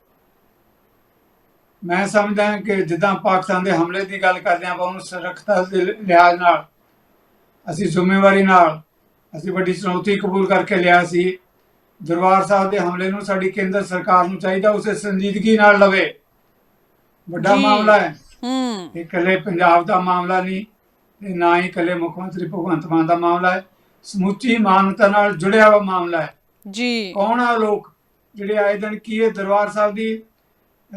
ਮੈਂ ਸਮਝਦਾ ਹਾਂ ਕਿ ਜਿੱਦਾਂ ਪਾਕਿਸਤਾਨ ਦੇ ਹਮਲੇ ਦੀ ਗੱਲ ਕਰਦੇ ਆਪਾਂ ਉਹਨੂੰ ਸੁਰੱਖਿਆ ਦੇ ਲਿਹਾਜ਼ ਨਾਲ ਅਸੀਂ ਜ਼ਿੰਮੇਵਾਰੀ ਨਾਲ ਅਸੀਂ ਵੱਡੀ ਚੁਣੌਤੀ ਕਬੂਲ ਕਰਕੇ ਲਿਆ ਸੀ। ਦਰਬਾਰ ਸਾਹਿਬ ਦੇ ਹਮਲੇ ਨੂੰ ਸਾਡੀ ਕੇਂਦਰ ਸਰਕਾਰ ਨੂੰ ਚਾਹੀਦਾ ਉਸੇ ਸੰਜੀਦਗੀ ਨਾਲ ਲਵੇ। ਵੱਡਾ। ਮਾਮਲਾ ਹੈ। ਹੂੰ। ਇਹ ਇਕੱਲੇ ਪੰਜਾਬ ਦਾ ਮਾਮਲਾ ਨਹੀਂ ਤੇ ਨਾ ਹੀ ਇਕੱਲੇ ਮੁੱਖ ਮੰਤਰੀ ਭਗਵੰਤ ਮਾਨ ਦਾ ਮਾਮਲਾ ਹੈ। ਸਮੁੱਚੀ ਮਾਨਵਤਾ ਨਾਲ ਜੁੜਿਆ ਹੋਇਆ ਮਾਮਲਾ ਹੈ। ਜੀ। ਕੌਣ ਆ ਲੋਕ ਜਿਹੜੇ ਆਏ ਦਿਨ ਕੀ ਇਹ ਦਰਬਾਰ ਸਾਹਿਬ ਦੀ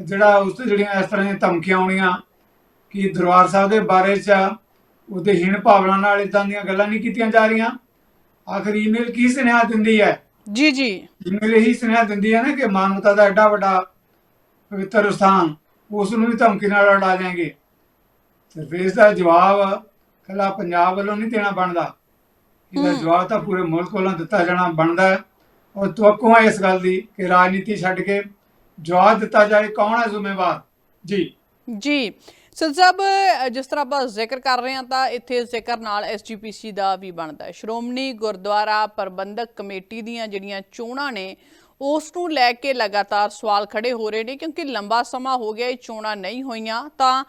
ਜਿਹੜਾ ਉਸ ਤੇ ਜਿਹੜੀਆਂ ਇਸ ਤਰ੍ਹਾਂ ਦੀਆਂ ਧਮਕੀਆਂ ਆਉਣੀਆਂ ਕਿ ਦਰਬਾਰ ਸਾਹਿਬ ਦੇ ਬਾਰੇ ਚ ਉਹਦੇ ਹੀਣ ਭਾਵਨਾ ਨਾਲ ਇਦਾਂ ਦੀਆਂ ਗੱਲਾਂ ਨਹੀਂ ਕੀਤੀਆਂ ਜਾ ਰਹੀਆਂ। ਆਖਰ ਈਮੇਲ ਕੀ ਸੁਨੇਹਾ ਦਿੰਦੀ ਹੈ? ਜੀ ਜੀ। ਈਮੇਲ ਇਹੀ ਸੁਨੇਹਾ ਦਿੰਦੀ ਹੈ ਨਾ ਕਿ ਮਾਨਵਤਾ ਦਾ ਐਡਾ ਵੱਡਾ ਪਵਿੱਤਰ ਸਥਾਨ ਉਸ ਨੂੰ ਵੀ ਧਮਕੀ ਨਾਲ ਉਡਾ ਜਾਣਗੇ ਸਿਰਫ ਇਸ ਦਾ ਜਵਾਬ ਕੱਲਾ ਪੰਜਾਬ ਵੱਲੋਂ ਨਹੀਂ ਦੇਣਾ ਬਣਦਾ। ਇਹਦਾ। ਜਵਾਬ ਤਾਂ ਪੂਰੇ ਮੁਲਕ ਵੱਲੋਂ ਦਿੱਤਾ ਜਾਣਾ ਬਣਦਾ ਹੈ। ਔਰ ਤਵੱਕੂ ਹੈ ਇਸ ਗੱਲ ਦੀ ਕਿ ਰਾਜਨੀਤੀ ਛੱਡ ਕੇ ਜਵਾਬ ਦਿੱਤਾ ਜਾਏ ਕੌਣ ਹੈ ਜ਼ਿੰਮੇਵਾਰ? ਜੀ। ਜੀ। ਅ, ਜਿਸ ਤਰ੍ਹਾਂ ਆਪਾਂ ਜ਼ਿਕਰ ਕਰ ਰਹੇ ਹਾਂ ਤਾਂ ਇੱਥੇ ਜ਼ਿਕਰ ਨਾਲ ਐਸਜੀਪੀਸੀ ਦਾ ਵੀ ਬਣਦਾ ਹੈ। ਸ਼੍ਰੋਮਣੀ ਗੁਰਦੁਆਰਾ ਪ੍ਰਬੰਧਕ ਕਮੇਟੀ ਦੀਆਂ ਜਿਹੜੀਆਂ ਚੋਣਾਂ ਨੇ ਉਸ ਨੂੰ ਲੈ ਕੇ ਲਗਾਤਾਰ ਸਵਾਲ ਖੜੇ ਹੋ ਰਹੇ ਨੇ ਕਿਉਂਕਿ ਲੰਬਾ ਸਮਾਂ ਹੋ ਗਿਆ, ਇਹ ਚੋਣਾਂ ਨਹੀਂ ਹੋਈਆਂ। ਤਾਂ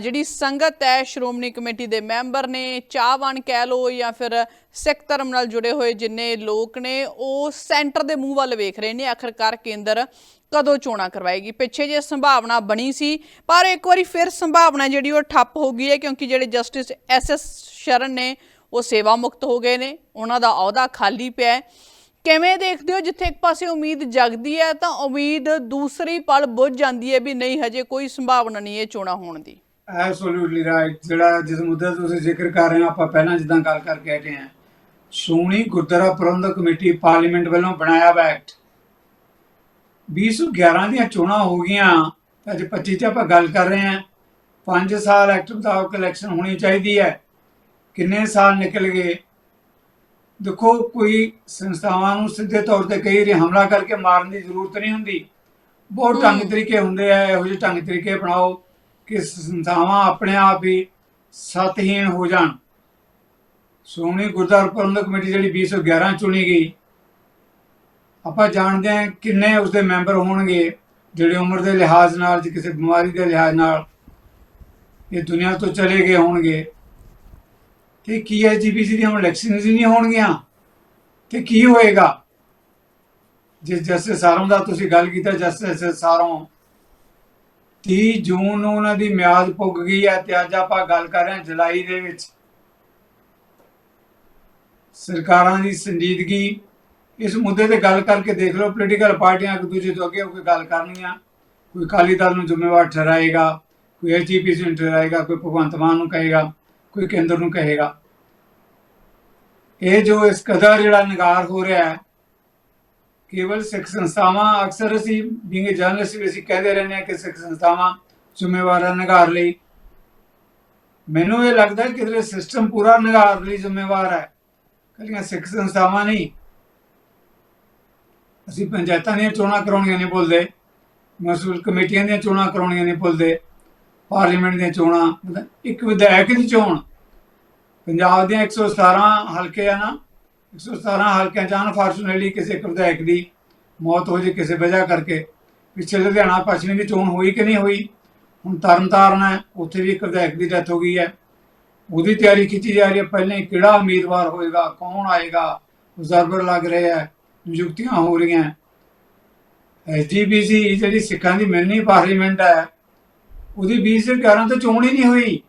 ਜਿਹੜੀ ਸੰਗਤ ਹੈ, ਸ਼੍ਰੋਮਣੀ ਕਮੇਟੀ ਦੇ ਮੈਂਬਰ ਨੇ, ਚਾਹਵਾਨ ਕਹਿ ਲੋ ਜਾਂ ਫਿਰ ਸਿੱਖ ਧਰਮ ਨਾਲ ਜੁੜੇ ਹੋਏ ਜਿੰਨੇ ਲੋਕ ਨੇ, ਉਹ ਸੈਂਟਰ ਦੇ ਮੂੰਹ ਵੱਲ ਵੇਖ ਰਹੇ ਨੇ, ਆਖਰਕਾਰ ਕੇਂਦਰ ਕਦੋਂ ਚੋਣਾਂ ਕਰਵਾਏਗੀ। ਪਿੱਛੇ ਜੇ ਸੰਭਾਵਨਾ ਬਣੀ ਸੀ, ਪਰ ਇੱਕ ਵਾਰੀ ਫਿਰ ਸੰਭਾਵਨਾ ਜਿਹੜੀ ਉਹ ਠੱਪ ਹੋ ਗਈ ਹੈ, ਕਿਉਂਕਿ ਜਿਹੜੇ ਜਸਟਿਸ ਐਸ ਐਸ ਸ਼ਰਨ ਨੇ, ਉਹ ਸੇਵਾ ਮੁਕਤ ਹੋ ਗਏ ਨੇ, ਉਹਨਾਂ ਦਾ ਅਹੁਦਾ ਖਾਲੀ ਪਿਆ ਹੈ। ਕਿਵੇਂ ਦੇਖਦੇ ਹੋ? ਜਿੱਥੇ ਇੱਕ ਪਾਸੇ ਉਮੀਦ ਜਗਦੀ ਹੈ, ਤਾਂ ਉਮੀਦ ਦੂਸਰੀ ਪਲ ਬੁੱਝ ਜਾਂਦੀ ਹੈ ਵੀ ਨਹੀਂ, ਹਜੇ ਕੋਈ ਸੰਭਾਵਨਾ ਨਹੀਂ ਇਹ ਚੋਣਾਂ ਹੋਣ ਦੀ। ਐਬਸੋਲੂਟਲੀ ਰਾਈਟ ਜਿਹੜਾ ਜਿਸ ਮੁੱਦੇ ਤੁਸੀਂ ਜ਼ਿਕਰ ਕਰ ਰਹੇ ਹੋ, ਆਪਾਂ ਪਹਿਲਾਂ ਜਿੱਦਾਂ ਗੱਲ ਕਰਕੇ ਹਟੇ ਹਾਂ। ਸ਼੍ਰੋਮਣੀ ਗੁਰਦੁਆਰਾ ਪ੍ਰਬੰਧਕ ਕਮੇਟੀ ਪਾਰਲੀਮੈਂਟ ਵੱਲੋਂ ਬਣਾਇਆ ਹੋਇਆ ਐਕਟ 2011 ਦੀਆਂ ਚੋਣਾਂ ਹੋ ਗਈਆਂ। ਅੱਜ 25 ਚ ਆਪਾਂ ਗੱਲ ਕਰ ਰਹੇ ਹਾਂ। 5 ਸਾਲ ਐਕਟ ਮੁਤਾਬਕ ਇਲੈਕਸ਼ਨ ਹੋਣੀ ਚਾਹੀਦੀ ਹੈ। ਕਿੰਨੇ ਸਾਲ ਨਿਕਲ ਗਏ? ਦੇਖੋ ਕੋਈ ਸੰਸਥਾਵਾਂ ਨੂੰ ਸਿੱਧੇ ਤੌਰ ਤੇ ਕਈ ਵਾਰੀ ਹਮਲਾ ਕਰਕੇ ਮਾਰਨ ਦੀ ਜ਼ਰੂਰਤ ਨਹੀਂ ਹੁੰਦੀ। ਬਹੁਤ ਢੰਗ। ਤਰੀਕੇ ਹੁੰਦੇ ਆ ਇਹੋ ਜਿਹੇ ਢੰਗ ਤਰੀਕੇ ਅਪਣਾਓ ਕਿ ਸੰਸਥਾਵਾਂ ਆਪਣੇ ਆਪ ਹੀ ਸਤਹੀਣ ਹੋ ਜਾਣ। ਸ਼੍ਰੋਮਣੀ ਗੁਰਦੁਆਰਾ ਪ੍ਰਬੰਧਕ ਕਮੇਟੀ ਜਿਹੜੀ 2011 ਚੁਣੀ ਗਈ ਆਪਾਂ ਜਾਣਦੇ ਹਾਂ ਕਿੰਨੇ ਉਸ ਦੇ ਮੈਂਬਰ ਹੋਣਗੇ ਜਿਹੜੇ ਉਮਰ ਦੇ ਲਿਹਾਜ਼ ਨਾਲ ਜਾਂ ਕਿਸੇ ਬਿਮਾਰੀ ਦੇ ਲਿਹਾਜ਼ ਨਾਲ ਇਹ ਦੁਨੀਆ ਤੋਂ ਚਲੇ ਗਏ ਹੋਣਗੇ। ਤੇ ਕੀ ਹੈ ਜੀਪੀਸੀ ਦੀਆਂ ਇਲੈਕਸ਼ਨਸ ਹੀ ਨਹੀਂ ਹੋਣਗੀਆਂ? ਤੇ ਕੀ ਹੋਏਗਾ? ਜਿਸ ਜਸਟਿਸ ਸਾਰੋਂ ਦਾ ਤੁਸੀਂ ਗੱਲ ਕੀਤਾ ਜਸਟਿਸ ਸਾਰੋਂ। 30 ਜੂਨ ਨੂੰ ਉਹਨਾਂ ਦੀ ਮਿਆਦ ਪੁੱਗ ਗਈ ਹੈ ਤੇ ਅੱਜ ਆਪਾਂ ਗੱਲ ਕਰ ਰਹੇ ਹਾਂ ਜੁਲਾਈ ਦੇ ਵਿੱਚ। ਸਰਕਾਰਾਂ ਦੀ ਸੰਜੀਦਗੀ। ਇਸ ਮੁੱਦੇ ਤੇ ਗੱਲ ਕਰਕੇ ਦੇਖ ਲਓ ਪੋਲੀਟੀਕਲ ਪਾਰਟੀਆਂ ਇੱਕ ਦੂਜੇ ਤੋਂ ਅੱਗੇ ਹੋ ਕੇ ਗੱਲ ਕਰਨੀਆਂ ਕੋਈ ਅਕਾਲੀ ਦਲ ਨੂੰ ਜ਼ਿੰਮੇਵਾਰ ਠਹਿਰਾਏਗਾ, ਕੋਈ ਐਚਪੀਸੀ ਨੂੰ ਠਹਿਰਾਏਗਾ, ਕੋਈ ਭਗਵੰਤ ਮਾਨ ਨੂੰ ਕਹੇਗਾ। ਕੋਈ ਕੇਂਦਰ ਨੂੰ ਕਹੇਗਾ। ਇਹ ਜੋ ਇਸ ਕਦਰ ਜਿਹੜਾ ਨਿਗਾਰ ਹੋ ਰਿਹਾ ਹੈ, ਕੇਵਲ ਸਿੱਖ ਸੰਸਥਾਵਾਂ ਅਕਸਰ ਅਸੀਂ ਬੀਂਗ ਜਰਨਲਿਸਟ ਵੀ ਅਸੀਂ ਕਹਿੰਦੇ ਰਹਿੰਦੇ ਹਾਂ ਕਿ ਸਿੱਖ ਸੰਸਥਾਵਾਂ ਜ਼ਿੰਮੇਵਾਰਾਂ ਨਿਗਾਰ ਲਈ। ਮੈਨੂੰ ਇਹ ਲੱਗਦਾ ਕਿ ਇਹਦੇ ਸਿਸਟਮ ਪੂਰਾ ਨਿਗਾਰ ਲਈ ਜ਼ਿੰਮੇਵਾਰ ਹੈ। ਕੱਲੀਆਂ ਸਿੱਖ ਸੰਸਥਾਵਾਂ ਨਹੀਂ। ਅਸੀਂ ਪੰਚਾਇਤਾਂ ਦੀਆਂ ਚੋਣਾਂ ਕਰਾਉਣੀਆਂ ਨਹੀਂ ਭੁੱਲਦੇ। ਮਸੂਲ ਕਮੇਟੀਆਂ ਦੀਆਂ ਚੋਣਾਂ ਕਰਾਉਣੀਆਂ ਨਹੀਂ ਭੁੱਲਦੇ। ਪਾਰਲੀਮੈਂਟ ਦੀਆਂ ਚੋਣਾਂ, ਮਤਲਬ ਇੱਕ ਵਿਧਾਇਕ ਦੀ ਚੋਣ ਪੰਜਾਬ ਦੀਆਂ 117 ਹਲਕੇ ਆ ਨਾ 117 ਹਲਕਿਆਂ ਚ ਅਨਫੋਰਚੂਨੇਟਲੀ ਕਿਸੇ ਇੱਕ ਵਿਧਾਇਕ ਦੀ ਮੌਤ ਹੋ ਜੇ, ਕਿਸੇ ਵਜ੍ਹਾ ਕਰਕੇ। ਪਿੱਛੇ ਲੁਧਿਆਣਾ ਪੱਛਮੀ ਦੀ ਚੋਣ ਹੋਈ ਕਿ ਨਹੀਂ ਹੋਈ? ਹੁਣ ਤਰਨਤਾਰਨ ਹੈ, ਉੱਥੇ ਵੀ ਇੱਕ ਵਿਧਾਇਕ ਦੀ ਡੈਥ ਹੋ ਗਈ ਹੈ। ਉਹਦੀ ਤਿਆਰੀ ਕੀਤੀ ਜਾ ਰਹੀ ਹੈ। ਪਹਿਲਾਂ ਹੀ ਕਿਹੜਾ ਉਮੀਦਵਾਰ ਹੋਏਗਾ, ਕੌਣ ਆਏਗਾ? ਅਬਜ਼ਰਵਰ ਲੱਗ ਰਹੇ ਹੈ, ਨਿਯੁਕਤੀਆਂ ਹੋ ਰਹੀਆਂ ਐਸਜੀਪੀਸੀ ਜਿਹੜੀ ਸਿੱਖਾਂ ਦੀ ਮਿਲਣੀ ਪਾਰਲੀਮੈਂਟ ਹੈ, ਉਹਦੀ 20 ਤੇ 11 ਤੋਂ ਚੋਣ ਹੀ ਨਹੀਂ ਹੋਈ।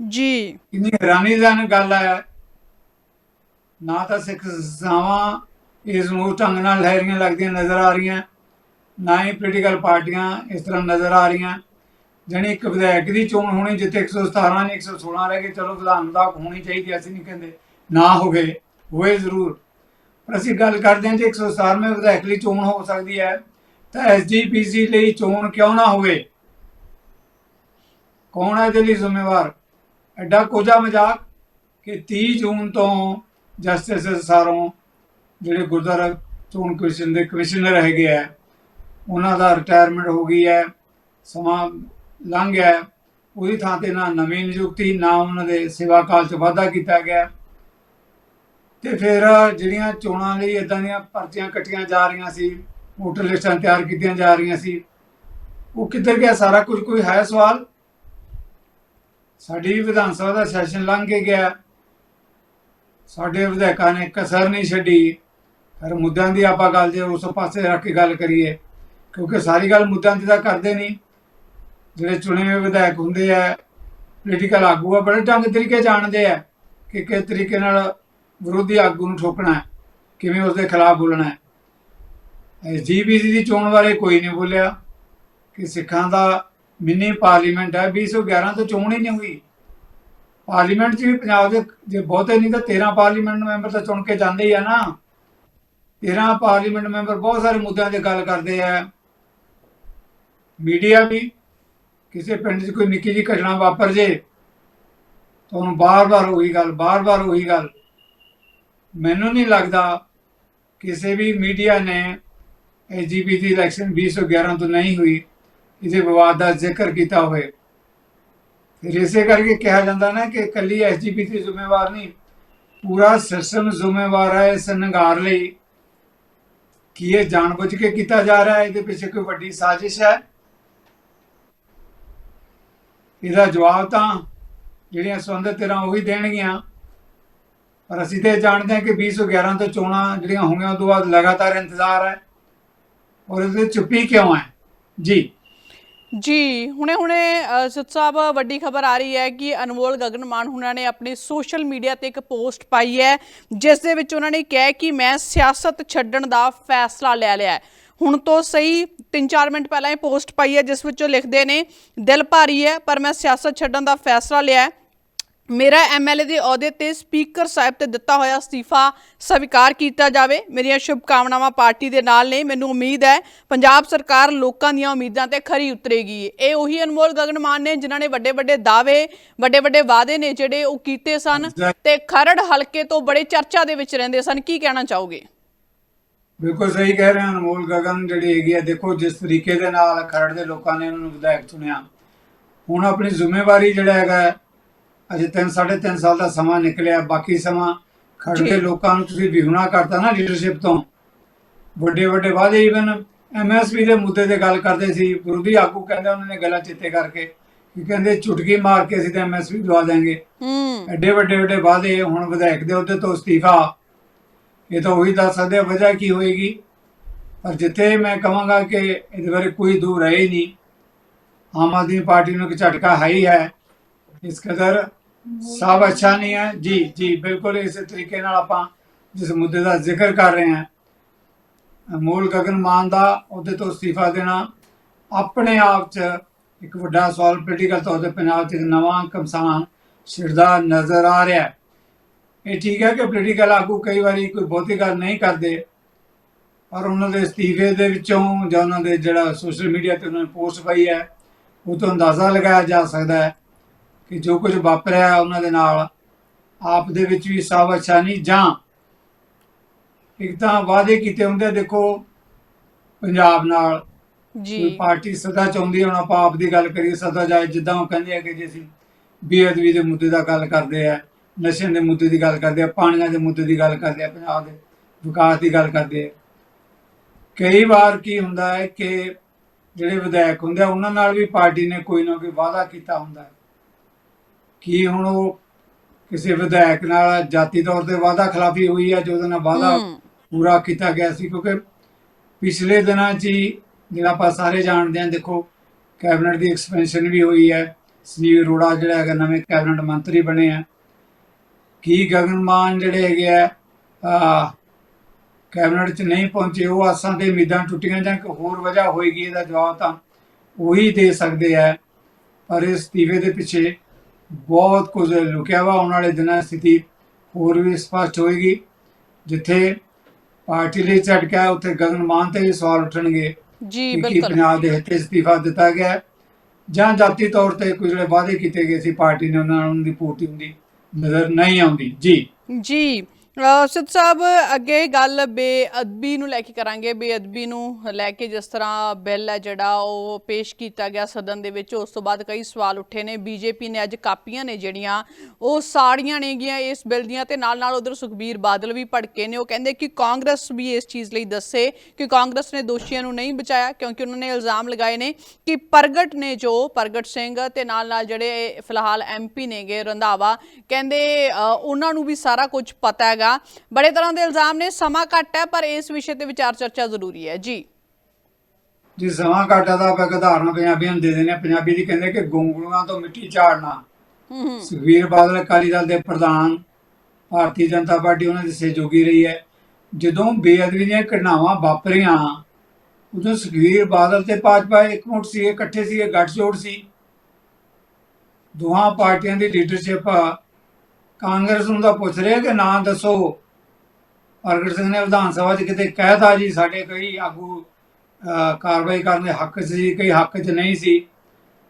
ਜੀ। ਕਿੰਨੀ ਹੈਰਾਨੀ ਗੱਲ ਹੈ ਨਾ ਤਾਂ ਸਿੱਖ ਸੰਸਥਾਵਾਂ ਇਸ ਨੂੰ ਢੰਗ ਨਾਲ ਲੈ ਲੱਗਦੀਆਂ ਨਜ਼ਰ ਆ ਰਹੀਆਂ, ਨਾ ਹੀ ਪੋਲੀਟੀਕਲ ਪਾਰਟੀਆਂ ਇਸ ਤਰ੍ਹਾਂ ਨਜ਼ਰ ਆ ਰਹੀਆਂ। ਜਾਣੀ ਇੱਕ ਵਿਧਾਇਕ ਦੀ ਚੋਣ ਹੋਣੀ ਜਿੱਥੇ 117 ਨੇ 116 ਰਹਿ ਗਏ ਚਲੋ ਵਿਧਾਨ ਦਾ ਹੋਣੀ ਚਾਹੀਦੀ, ਅਸੀਂ ਨਹੀਂ ਕਹਿੰਦੇ। ਨਾ ਹੋਵੇ, ਹੋਏ ਜ਼ਰੂਰ। ਪਰ ਅਸੀਂ ਗੱਲ ਕਰਦੇ ਹਾਂ ਜੇ 117ਵੇਂ ਵਿਧਾਇਕ ਲਈ ਚੋਣ ਹੋ ਸਕਦੀ ਹੈ, ਤਾਂ ਐਸਜੀਪੀਸੀ ਲਈ ਚੋਣ ਕਿਉਂ ਨਾ ਹੋਵੇ? ਕੌਣ ਹੈ ਇਹਦੇ ਲਈ ਜ਼ਿੰਮੇਵਾਰ? ਐਡਾ ਕੋਝਾ ਮਜ਼ਾਕ ਕਿ 30 ਜੂਨ ਤੋਂ ਜਸਟਿਸ ਸਾਰੋਂ ਜਿਹੜੇ ਗੁਰਦੁਆਰਾ ਚੋਣ ਕਮਿਸ਼ਨ ਦੇ ਕਮਿਸ਼ਨਰ ਹੈਗੇ ਆ, ਉਹਨਾਂ ਦਾ ਰਿਟਾਇਰਮੈਂਟ ਹੋ ਗਈ ਹੈ, ਸਮਾਂ ਲੰਘ ਗਿਆ ਉਹਦੀ ਥਾਂ ਤੇ ਨਾ ਨਵੀਂ ਨਿਯੁਕਤੀ, ਨਾ ਉਹਨਾਂ ਦੇ ਸੇਵਾ ਕਾਲ 'ਚ ਵਾਧਾ ਕੀਤਾ ਗਿਆ। ਤੇ ਫਿਰ ਜਿਹੜੀਆਂ ਚੋਣਾਂ ਲਈ ਇਦਾਂ ਦੀਆਂ ਪਰਚੀਆਂ ਕੱਟੀਆਂ ਜਾ ਰਹੀਆਂ ਸੀ, ਵੋਟਰ ਲਿਸਟਾਂ ਤਿਆਰ ਕੀਤੀਆਂ ਜਾ ਰਹੀਆਂ ਸੀ, ਉਹ ਕਿੱਧਰ ਗਿਆ ਸਾਰਾ ਕੁਝ? ਕੋਈ ਹੈ ਸਵਾਲ? ਸਾਡੀ ਵਿਧਾਨ ਸਭਾ ਦਾ ਸੈਸ਼ਨ ਲੰਘ ਕੇ ਗਿਆ। ਸਾਡੇ ਵਿਧਾਇਕਾਂ ਨੇ ਕਸਰ ਨਹੀਂ ਛੱਡੀ। ਹਰ ਮੁੱਦਿਆਂ ਦੀ ਆਪਾਂ ਗੱਲ ਜੇ ਉਸ ਪਾਸੇ ਰੱਖ ਕੇ ਗੱਲ ਕਰੀਏ, ਕਿਉਂਕਿ ਸਾਰੀ ਗੱਲ ਮੁੱਦਿਆਂ ਦੀ ਤਾਂ ਕਰਦੇ ਨਹੀਂ। ਜਿਹੜੇ ਚੁਣੇ ਹੋਏ ਵਿਧਾਇਕ ਹੁੰਦੇ ਆ ਪੋਲੀਟੀਕਲ ਆਗੂ ਆ, ਬੜੇ ਢੰਗ ਤਰੀਕੇ ਜਾਣਦੇ ਆ ਕਿ ਕਿਸ ਤਰੀਕੇ ਨਾਲ ਵਿਰੋਧੀ ਆਗੂ ਨੂੰ ਠੋਕਣਾ ਹੈ, ਕਿਵੇਂ ਉਸ ਦੇ ਖਿਲਾਫ ਬੋਲਣਾ ਹੈ। ਜੀਬੀਸੀ ਦੀ ਚੋਣ ਬਾਰੇ ਕੋਈ ਨਹੀਂ ਬੋਲਿਆ। ਕਿ ਸਿੱਖਾਂ ਦਾ ਮਿੰਨੀ ਪਾਰਲੀਮੈਂਟ ਹੈ 2011 ਤੋਂ ਚੋਣ ਹੀ ਨਹੀਂ ਹੋਈ। ਪਾਰਲੀਮੈਂਟ 'ਚ ਵੀ ਪੰਜਾਬ ਦੇ ਜੇ ਬਹੁਤੇ ਨਹੀਂ ਤਾਂ 13 ਪਾਰਲੀਮੈਂਟ ਮੈਂਬਰ ਤਾਂ ਚੁਣ ਕੇ ਜਾਂਦੇ ਹੀ ਆ ਨਾ। 13 ਪਾਰਲੀਮੈਂਟ ਮੈਂਬਰ ਬਹੁਤ ਸਾਰੇ ਮੁੱਦਿਆਂ ਤੇ ਗੱਲ ਕਰਦੇ ਆ। ਮੀਡੀਆ ਵੀ ਕਿਸੇ ਪਿੰਡ 'ਚ ਕੋਈ ਨਿੱਕੀ ਜਿਹੀ ਘਟਨਾ ਵਾਪਰ ਜੇ ਤੁਹਾਨੂੰ ਬਾਰ-ਬਾਰ ਉਹੀ ਗੱਲ, ਬਾਰ-ਬਾਰ ਉਹੀ ਗੱਲ। ਮੈਨੂੰ ਨਹੀਂ ਲੱਗਦਾ ਕਿਸੇ ਵੀ ਮੀਡੀਆ ਨੇ ਐਸਜੀਪੀਟੀ ਇਲੈਕਸ਼ਨ 2011 ਤੋਂ ਨਹੀਂ ਹੋਈ। ਇਹਦੇ ਵਿਵਾਦ ਦਾ ਜ਼ਿਕਰ ਕੀਤਾ ਹੋਵੇ। ਫਿਰ ਇਸੇ ਕਰਕੇ ਕਿਹਾ ਜਾਂਦਾ ਨਾ ਕਿ ਕੱਲੀ ਐਸਜੀਪੀਟੀ ਜ਼ਿੰਮੇਵਾਰ ਨਹੀਂ, ਪੂਰਾ ਸਿਸਟਮ ਜ਼ਿੰਮੇਵਾਰ ਹੈ ਇਸ ਨੰਗਾਰ ਲਈ ਕਿ ਇਹ ਜਾਣਬੁੱਝ ਕੇ ਕੀਤਾ ਜਾ ਰਿਹਾ ਹੈ, ਇਹਦੇ ਪਿੱਛੇ ਕੋਈ ਵੱਡੀ ਸਾਜ਼ਿਸ਼ ਹੈ। ਇਹਦਾ ਜਵਾਬ ਤਾਂ ਜਿਹੜੀਆਂ ਸੰਬੰਧਿਤ ਧਿਰਾਂ ਉਹੀ ਦੇਣਗੀਆਂ। ਪਰ ਅਸੀਂ ਤੇ ਜਾਣਦੇ ਹਾਂ ਕਿ 2011 ਤੋਂ ਚੋਣਾਂ ਜਿਹੜੀਆਂ ਹੋਈਆਂ ਉਸ ਤੋਂ ਬਾਅਦ ਲਗਾਤਾਰ ਇੰਤਜ਼ਾਰ ਹੈ। ਔਰ ਇਹਦੇ ਚੁੱਪੀ ਕਿਉਂ ਹੈ? ਜੀ। ਜੀ ਹੁਣੇ ਹੁਣੇ ਅ, ਸਿੱਧ ਸਾਹਿਬ ਵੱਡੀ ਖਬਰ ਆ ਰਹੀ ਹੈ ਕਿ ਅਨਮੋਲ ਗਗਨ ਮਾਨ ਹੁਣਾਂ ਨੇ ਆਪਣੀ ਸੋਸ਼ਲ ਮੀਡੀਆ ਤੇ ਇੱਕ ਪੋਸਟ ਪਾਈ ਹੈ ਜਿਸ ਦੇ ਵਿੱਚ ਉਹਨਾਂ ਨੇ ਕਿਹਾ ਕਿ ਮੈਂ ਸਿਆਸਤ ਛੱਡਣ ਦਾ ਫੈਸਲਾ ਲੈ ਲਿਆ ਹੈ। ਹੁਣ ਤੋਂ ਸਹੀ 3-4 ਮਿੰਟ ਪਹਿਲਾਂ ਇਹ ਪੋਸਟ ਪਾਈ ਹੈ ਜਿਸ ਵਿੱਚ ਉਹ ਲਿਖਦੇ ਨੇ ਦਿਲ ਭਾਰੀ ਹੈ ਪਰ ਮੈਂ ਸਿਆਸਤ ਛੱਡਣ ਦਾ ਫੈਸਲਾ ਲਿਆ ਹੈ। ਮੇਰਾ ਐਮਐਲਏ ਦੇ ਅਹੁਦੇ ਤੇ ਸਪੀਕਰ ਸਾਹਿਬ ਤੇ ਦਿੱਤਾ ਹੋਇਆ ਅਸਤੀਫਾ ਸਵੀਕਾਰ ਕੀਤਾ ਜਾਵੇ। ਮੇਰੀਆਂ ਸ਼ੁਭ ਕਾਮਨਾਵਾਂ ਪਾਰਟੀ ਦੇ ਨਾਲ ਨੇ। ਮੈਨੂੰ ਉਮੀਦ ਹੈ ਪੰਜਾਬ ਸਰਕਾਰ ਲੋਕਾਂ ਦੀਆਂ ਉਮੀਦਾਂ ਤੇ ਖਰੀ ਉਤਰੇਗੀ। ਇਹ ਉਹੀ ਅਨਮੋਲ ਗਗਨ ਨੇ ਜਿਨ੍ਹਾਂ ਨੇ ਵੱਡੇ ਵੱਡੇ ਦਾਅਵੇ ਵੱਡੇ ਵੱਡੇ ਵਾਅਦੇ ਨੇ ਜਿਹੜੇ ਉਹ ਕੀਤੇ ਸਨ ਤੇ ਖਰੜ ਹਲਕੇ ਤੋਂ ਬੜੇ ਚਰਚਾ ਦੇ ਵਿੱਚ ਰਹਿੰਦੇ ਸਨ। ਕੀ ਕਹਿਣਾ ਚਾਹੋਗੇ? ਬਿਲਕੁਲ ਸਹੀ ਕਹਿ ਰਹੇ ਹਨ ਅਨਮੋਲ ਗਗਨ। ਜਿਹੜੀ ਹੈਗੀ ਆ, ਦੇਖੋ, ਜਿਸ ਤਰੀਕੇ ਦੇ ਨਾਲ ਖਰੜ ਦੇ ਲੋਕਾਂ ਨੇ ਉਹਨਾਂ ਨੂੰ ਵਿਧਾਇਕ ਚੁਣਿਆ। ਹੁਣ ਆਪਣੀ ਜ਼ਿੰਮੇਵਾਰੀ ਜਿਹੜਾ ਹੈਗਾ ਅਜੇ ਤਿੰਨ ਸਾਢੇ ਤਿੰਨ ਸਾਲ ਦਾ ਸਮਾਂ ਨਿਕਲਿਆ ਬਾਕੀ ਸਮਾਂ। ਦੇ ਲੋਕਾਂ ਨੂੰ ਤੁਸੀਂ ਵਿਹੁਣਾ ਕਰਤਾ ਨਾ ਲੀਡਰਸ਼ਿਪ ਤੋਂ। ਵੱਡੇ ਵੱਡੇ ਵਾਅਦੇ ਇਵਨ ਐਮਐਸਪੀ ਦੇ ਮੁੱਦੇ ਤੇ ਗੱਲ ਕਰਦੇ ਸੀ ਵਿਰੋਧੀ ਆਗੂ ਕਹਿੰਦੇ ਉਹਨਾਂ ਨੇ ਗੱਲਾਂ ਚਿੱਤੇ ਕਰਕੇ ਕਿ ਕਹਿੰਦੇ ਚੁਟਕੀ ਮਾਰ ਕੇ ਅਸੀਂ ਤਾਂ ਐਮਐਸਪੀ ਦਵਾ ਦੇਾਂਗੇ ਹੂੰ। ਐਡੇ ਵੱਡੇ ਵੱਡੇ ਵਾਅਦੇ ਹੁਣ ਵਿਧਾਇਕ ਦੇ ਅਹੁਦੇ ਤੋਂ ਅਸਤੀਫਾ। ਇਹ ਤਾਂ ਉਹੀ ਦੱਸ ਸਕਦੇ ਵਜ੍ਹਾ ਕੀ ਹੋਏਗੀ? ਪਰ ਜਿੱਥੇ ਮੈਂ ਕਹਾਂਗਾ ਕਿ ਇਹਦੇ ਬਾਰੇ ਕੋਈ ਦੂਰ ਹੈ ਹੀ ਨਹੀਂ। ਆਮ ਆਦਮੀ ਪਾਰਟੀ ਨੂੰ ਇੱਕ ਝਟਕਾ ਹੈ ਹੀ ਹੈ। ਇਸ ਕਦਰ ਸਭ ਅੱਛਾ ਨਹੀਂ ਹੈ। ਜੀ ਜੀ, ਬਿਲਕੁਲ ਇਸੇ ਤਰੀਕੇ ਨਾਲ ਆਪਾਂ ਜਿਸ ਮੁੱਦੇ ਦਾ ਜ਼ਿਕਰ ਕਰ ਰਹੇ ਹਾਂ ਅਮੋਲ ਗਗਨ ਮਾਨ ਦਾ ਉਹਦੇ ਤੋਂ ਅਸਤੀਫਾ ਦੇਣਾ, ਆਪਣੇ ਆਪ 'ਚ ਇੱਕ ਵੱਡਾ ਸਵਾਲ ਪੋਲੀਟੀਕਲ ਤੌਰ ਤੇ ਪੰਜਾਬ 'ਚ ਇੱਕ ਨਵਾਂ ਕਮਸਾਨ ਛਿੜਦਾ ਨਜ਼ਰ ਆ ਰਿਹਾ ਹੈ। ਇਹ ਠੀਕ ਹੈ ਕਿ ਪੋਲੀਟੀਕਲ ਆਗੂ ਕਈ ਵਾਰੀ ਕੋਈ ਬਹੁਤੀ ਗੱਲ ਨਹੀਂ ਕਰਦੇ, ਪਰ ਉਹਨਾਂ ਦੇ ਅਸਤੀਫੇ ਦੇ ਵਿੱਚੋਂ ਜਾਂ ਉਹਨਾਂ ਦੇ ਜਿਹੜਾ ਸੋਸ਼ਲ ਮੀਡੀਆ ਤੇ ਉਹਨਾਂ ਨੇ ਪੋਸਟ ਪਾਈ ਹੈ, ਉਹ ਤੋਂ ਅੰਦਾਜ਼ਾ ਲਗਾਇਆ ਜਾ ਸਕਦਾ ਹੈ ਕਿ ਜੋ ਕੁਝ ਵਾਪਰਿਆ ਉਹਨਾਂ ਦੇ ਨਾਲ ਆਪ ਦੇ ਵਿੱਚ ਵੀ ਸਭ ਅੱਛਾ ਨਹੀਂ ਜਾਂ ਇੱਕ ਤਾਂ ਵਾਅਦੇ ਕੀਤੇ ਹੁੰਦੇ ਦੇਖੋ ਪੰਜਾਬ ਨਾਲ ਜੀ। ਪਾਰਟੀ ਸਦਾ ਚਾਹੁੰਦੀ ਹੁਣ ਆਪਾਂ ਆਪ ਦੀ ਗੱਲ ਕਰੀਏ ਸਦਾ ਜਾਏ ਜਿੱਦਾਂ ਉਹ ਕਹਿੰਦੇ ਆ ਕਿ ਜੇ ਅਸੀਂ ਬੇਅਦਬੀ ਦੇ ਮੁੱਦੇ ਦਾ ਗੱਲ ਕਰਦੇ ਆ ਨਸ਼ਿਆਂ ਦੇ ਮੁੱਦੇ ਦੀ ਗੱਲ ਕਰਦੇ ਆ ਪਾਣੀਆਂ ਦੇ ਮੁੱਦੇ ਦੀ ਗੱਲ ਕਰਦੇ ਆ ਪੰਜਾਬ ਦੇ ਵਿਕਾਸ ਦੀ ਗੱਲ ਕਰਦੇ ਆ। ਕਈ ਵਾਰ ਕੀ ਹੁੰਦਾ ਹੈ ਕਿ ਜਿਹੜੇ ਵਿਧਾਇਕ ਹੁੰਦੇ ਆ ਉਹਨਾਂ ਨਾਲ ਵੀ ਪਾਰਟੀ ਨੇ ਕੋਈ ਨਾ ਕੋਈ ਵਾਅਦਾ ਕੀਤਾ ਹੁੰਦਾ ਹੈ। ਕੀ ਹੁਣ ਉਹ ਕਿਸੇ ਵਿਧਾਇਕ ਨਾਲ ਜਾਤੀ ਤੌਰ ਤੇ ਵਾਅਦਾ ਖਿਲਾਫੀ ਹੋਈ ਹੈ ਜੋ ਉਹਦੇ ਨਾਲ ਵਾਅਦਾ ਪੂਰਾ ਕੀਤਾ ਗਿਆ ਸੀ ਕਿਉਂਕਿ ਪਿਛਲੇ ਦਿਨਾਂ 'ਚ ਹੀ ਜਿਹੜਾ ਆਪਾਂ ਸਾਰੇ ਜਾਣਦੇ ਹਾਂ ਦੇਖੋ ਕੈਬਨਿਟ ਦੀ ਐਕਸਪੈਂਸ਼ਨ ਵੀ ਹੋਈ ਹੈ ਸੰਜੀਵ ਅਰੋੜਾ ਜਿਹੜਾ ਹੈਗਾ ਨਵੇਂ ਕੈਬਨਿਟ ਮੰਤਰੀ ਬਣੇ ਆ। ਕੀ ਗਗਨ ਮਾਨ ਜਿਹੜੇ ਹੈਗੇ ਆ ਕੈਬਨਿਟ 'ਚ ਨਹੀਂ ਪਹੁੰਚੇ ਉਹ ਆਸਾਂ ਤੇ ਉਮੀਦਾਂ ਟੁੱਟੀਆਂ ਜਾਂ ਕੋਈ ਹੋਰ ਵਜ੍ਹਾ ਹੋਏਗੀ ਇਹਦਾ ਜਵਾਬ ਤਾਂ ਉਹੀ ਦੇ ਸਕਦੇ ਆ ਪਰ ਇਸ ਅਸਤੀਫੇ ਦੇ ਪਿੱਛੇ ਬਹੁਤ ਕੁਝ ਲੁਕਿਆ ਵਾ ਆਉਣ ਵਾਲੇ ਦਿਨਾਂ ਸਥਿਤੀ ਹੋਰ ਵੀ ਸਪਸ਼ਟ ਹੋਏਗੀ। ਜਿੱਥੇ ਪਾਰਟੀ ਲਈ ਝਟਕਾ ਹੈ, ਉੱਥੇ ਗਗਨ ਮਾਨ ਤੇ ਵੀ ਸਵਾਲ ਉੱਠਣਗੇ ਜੀ ਬਿਲਕੁਲ। ਪੰਜਾਬ ਦੇ ਹਿੱਤੇ ਅਸਤੀਫਾ ਦਿੱਤਾ ਗਿਆ ਜਾਂ ਜਾਤੀ ਤੌਰ ਤੇ ਕੁਝ ਵਾਅਦੇ ਕੀਤੇ ਗਏ ਸੀ ਪਾਰਟੀ ਨੇ ਉਹਨਾਂ ਨੂੰ ਦੀ ਪੂਰਤੀ ਹੁੰਦੀ ਨਜ਼ਰ ਨਹੀਂ ਆਉਂਦੀ। ਜੀ। ਜੀ। ਸਿੱਧ ਸਾਹਿਬ, ਅੱਗੇ ਗੱਲ ਬੇਅਦਬੀ ਨੂੰ ਲੈ ਕੇ ਕਰਾਂਗੇ। ਬੇਅਦਬੀ ਨੂੰ ਲੈ ਕੇ ਜਿਸ ਤਰ੍ਹਾਂ ਬਿੱਲ ਹੈ ਜਿਹੜਾ ਉਹ ਪੇਸ਼ ਕੀਤਾ ਗਿਆ ਸਦਨ ਦੇ ਵਿੱਚ, ਉਸ ਤੋਂ ਬਾਅਦ ਕਈ ਸਵਾਲ ਉੱਠੇ ਨੇ। ਬੀਜੇਪੀ ਨੇ ਅੱਜ ਕਾਪੀਆਂ ਨੇ ਜਿਹੜੀਆਂ, ਉਹ ਸਾੜੀਆਂ ਨੇਗੀਆਂ ਇਸ ਬਿੱਲ ਦੀਆਂ ਤੇ ਨਾਲ ਨਾਲ ਉਧਰ ਸੁਖਬੀਰ ਬਾਦਲ ਵੀ ਭੜਕੇ ਨੇ। ਉਹ ਕਹਿੰਦੇ ਕਿ ਕਾਂਗਰਸ ਵੀ ਇਸ ਚੀਜ਼ ਲਈ ਦੱਸੇ ਕਿ ਕਾਂਗਰਸ ਨੇ ਦੋਸ਼ੀਆਂ ਨੂੰ ਨਹੀਂ ਬਚਾਇਆ ਕਿਉਂਕਿ ਉਹਨਾਂ ਨੇ ਇਲਜ਼ਾਮ ਲਗਾਏ ਨੇ ਕਿ ਪ੍ਰਗਟ ਨੇ ਜੋ, ਪ੍ਰਗਟ ਸਿੰਘ ਤੇ ਨਾਲ ਨਾਲ ਜਿਹੜੇ ਫਿਲਹਾਲ ਐਮਪੀ ਨੇਗੇ ਰੰਧਾਵਾ, ਕਹਿੰਦੇ ਉਹਨਾਂ ਨੂੰ ਵੀ ਸਾਰਾ ਕੁਝ ਪਤਾ ਹੈਗਾ। ਬੜੇ ਤਰ੍ਹਾਂ ਦੇ ਇਲਜ਼ਾਮ ਨੇ ਸਮਾਂ ਘੱਟ ਹੈ ਪਰ ਇਸ ਵਿਸ਼ੇ ਤੇ ਵਿਚਾਰ ਚਰਚਾ ਜ਼ਰੂਰੀ ਹੈ। ਜੀ। ਜੇ ਸਮਾਂ ਘਾਟਾ ਦਾ ਆਪਾਂ ਇੱਕ ਉਦਾਹਰਨ ਪੰਜਾਬੀਆਂ ਨੂੰ ਦੇ ਦਿੰਦੇ ਪੰਜਾਬੀ ਦੀ ਕਹਿੰਦੇ ਕਿ ਗੋਂਗਲੂਆਂ ਤੋਂ ਮਿੱਟੀ ਝਾੜਨਾ। ਹੂੰ ਸੁਖਬੀਰ ਬਾਦਲ ਅਕਾਲੀ ਦਲ ਦੇ ਪ੍ਰਧਾਨ ਭਾਰਤੀ ਜਨਤਾ ਪਾਰਟੀ ਉਹਨਾਂ ਦੀ ਸਹਿਯੋਗੀ ਰਹੀ ਹੈ। ਜਦੋਂ ਬੇਅਦਬੀ ਦੀਆਂ ਘਟਨਾਵਾਂ ਵਾਪਰੀਆਂ ਉਦੋਂ ਸੁਖਬੀਰ ਬਾਦਲ ਤੇ ਭਾਜਪਾ ਇਕਮੁੱਠ ਸੀ ਇਕੱਠੇ ਸੀ ਗੱਠਜੋੜ ਸੀ। ਦੋਹਾਂ ਪਾਰਟੀਆਂ ਦੀ ਲੀਡਰਸ਼ਿਪ ਕਾਂਗਰਸ ਨੂੰ ਤਾਂ ਪੁੱਛ ਰਿਹਾ ਕਿ ਨਾਂ ਦੱਸੋ। ਪ੍ਰਗਟ ਸਿੰਘ ਨੇ ਵਿਧਾਨ ਸਭਾ 'ਚ ਕਿਤੇ ਕਹਿਤਾ ਜੀ ਸਾਡੇ ਕਈ ਆਗੂ ਕਾਰਵਾਈ ਕਰਨ ਦੇ ਹੱਕ 'ਚ ਸੀ ਕਈ ਹੱਕ 'ਚ ਨਹੀਂ ਸੀ।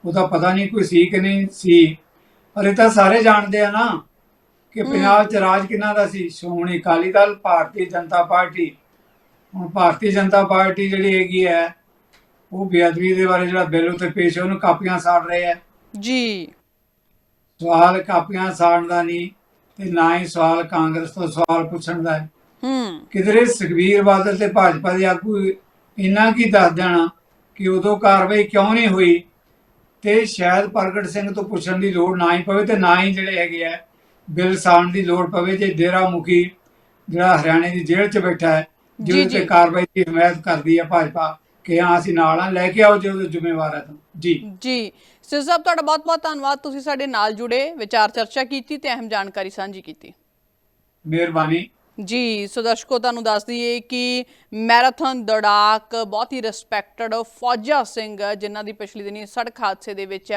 ਉਹਦਾ ਪਤਾ ਨਹੀਂ ਕੋਈ ਸੀ ਕਿ ਨਹੀਂ ਸੀ। ਪਰ ਇਹ ਤਾਂ ਸਾਰੇ ਜਾਣਦੇ ਆ ਨਾ ਕਿ ਪੰਜਾਬ 'ਚ ਰਾਜ ਕਿਹਨਾਂ ਦਾ ਸੀ? ਸ਼੍ਰੋਮਣੀ ਅਕਾਲੀ ਦਲ ਭਾਰਤੀ ਜਨਤਾ ਪਾਰਟੀ। ਹੁਣ ਭਾਰਤੀ ਜਨਤਾ ਪਾਰਟੀ ਜਿਹੜੀ ਹੈਗੀ ਹੈ ਉਹ ਬੇਅਦਬੀ ਦੇ ਬਾਰੇ ਜਿਹੜਾ ਬਿੱਲ ਉੱਤੇ ਪੇਸ਼ ਹੈ ਉਹਨੂੰ ਕਾਪੀਆਂ ਸਾੜ ਰਹੇ ਆ ਜੀ। ਸਵਾਲ ਕਾਪੀਆਂ ਸਾੜਨ ਦਾ ਨਹੀਂ ਤੇ ਨਾ ਹੀ ਸਵਾਲ ਕਾਂਗਰਸ ਤੋਂ ਸਵਾਲ ਪੁੱਛਣ ਦਾ ਹੈ। ਹੂੰ। ਕਿਧਰੇ ਸੁਖਬੀਰ ਬਾਦਲ ਤੇ ਭਾਜਪਾ ਦੇ ਆਗੂ ਇੰਨਾ ਕੀ ਦੱਸ ਦੇਣਾ ਕਿ ਉਦੋਂ ਕਾਰਵਾਈ ਕਿਉਂ ਨਹੀਂ ਹੋਈ ਤੇ ਸ਼ਾਇਦ ਪ੍ਰਗਟ ਸਿੰਘ ਤੋਂ ਪੁੱਛਣ ਦੀ ਲੋੜ ਨਾ ਹੀ ਪਵੇ ਤੇ ਨਾ ਹੀ ਜਿਹੜੇ ਹੈਗੇ ਆ ਬਿੱਲ ਸਾਣ ਦੀ ਲੋੜ ਪਵੇ ਜੇ ਡੇਰਾ ਮੁਖੀ ਜਿਹੜਾ ਹਰਿਆਣੇ ਦੀ ਜੇਲ੍ਹ 'ਚ ਬੈਠਾ ਹੈ ਜਿਹਦੇ। ਤੇ ਕਾਰਵਾਈ ਦੀ ਹਮਾਇਤ ਕਰਦੀ ਹੈ ਭਾਜਪਾ ਕਿ ਹਾਂ ਅਸੀਂ ਨਾਲ ਆ ਲੈ ਕੇ ਆਓ ਜੇ ਉਹਦੇ ਜ਼ਿੰਮੇਵਾਰ ਹੈ ਤਾਂ। ਜੀ। ਜੀ। ਸਿਰ ਸਾਹਿਬ ਤੁਹਾਡਾ ਬਹੁਤ ਬਹੁਤ ਧੰਨਵਾਦ। ਤੁਸੀਂ ਸਾਡੇ ਨਾਲ ਜੁੜੇ ਵਿਚਾਰ ਚਰਚਾ ਕੀਤੀ ਤੇ ਅਹਿਮ ਜਾਣਕਾਰੀ ਸਾਂਝੀ ਕੀਤੀ। ਮਿਹਰਬਾਨੀ। ਜੀ ਸੋ ਦਰਸ਼ਕੋ ਤੁਹਾਨੂੰ ਦੱਸ ਦਈਏ ਕਿ ਮੈਰਾਥਨ ਦੌੜਾਕ ਬਹੁਤ ਹੀ ਰਿਸਪੈਕਟਡ ਫੌਜਾ ਸਿੰਘ ਜਿਨ੍ਹਾਂ ਦੀ ਪਿਛਲੇ ਦਿਨੀ ਸੜਕ ਹਾਦਸੇ ਦੇ ਵਿੱਚ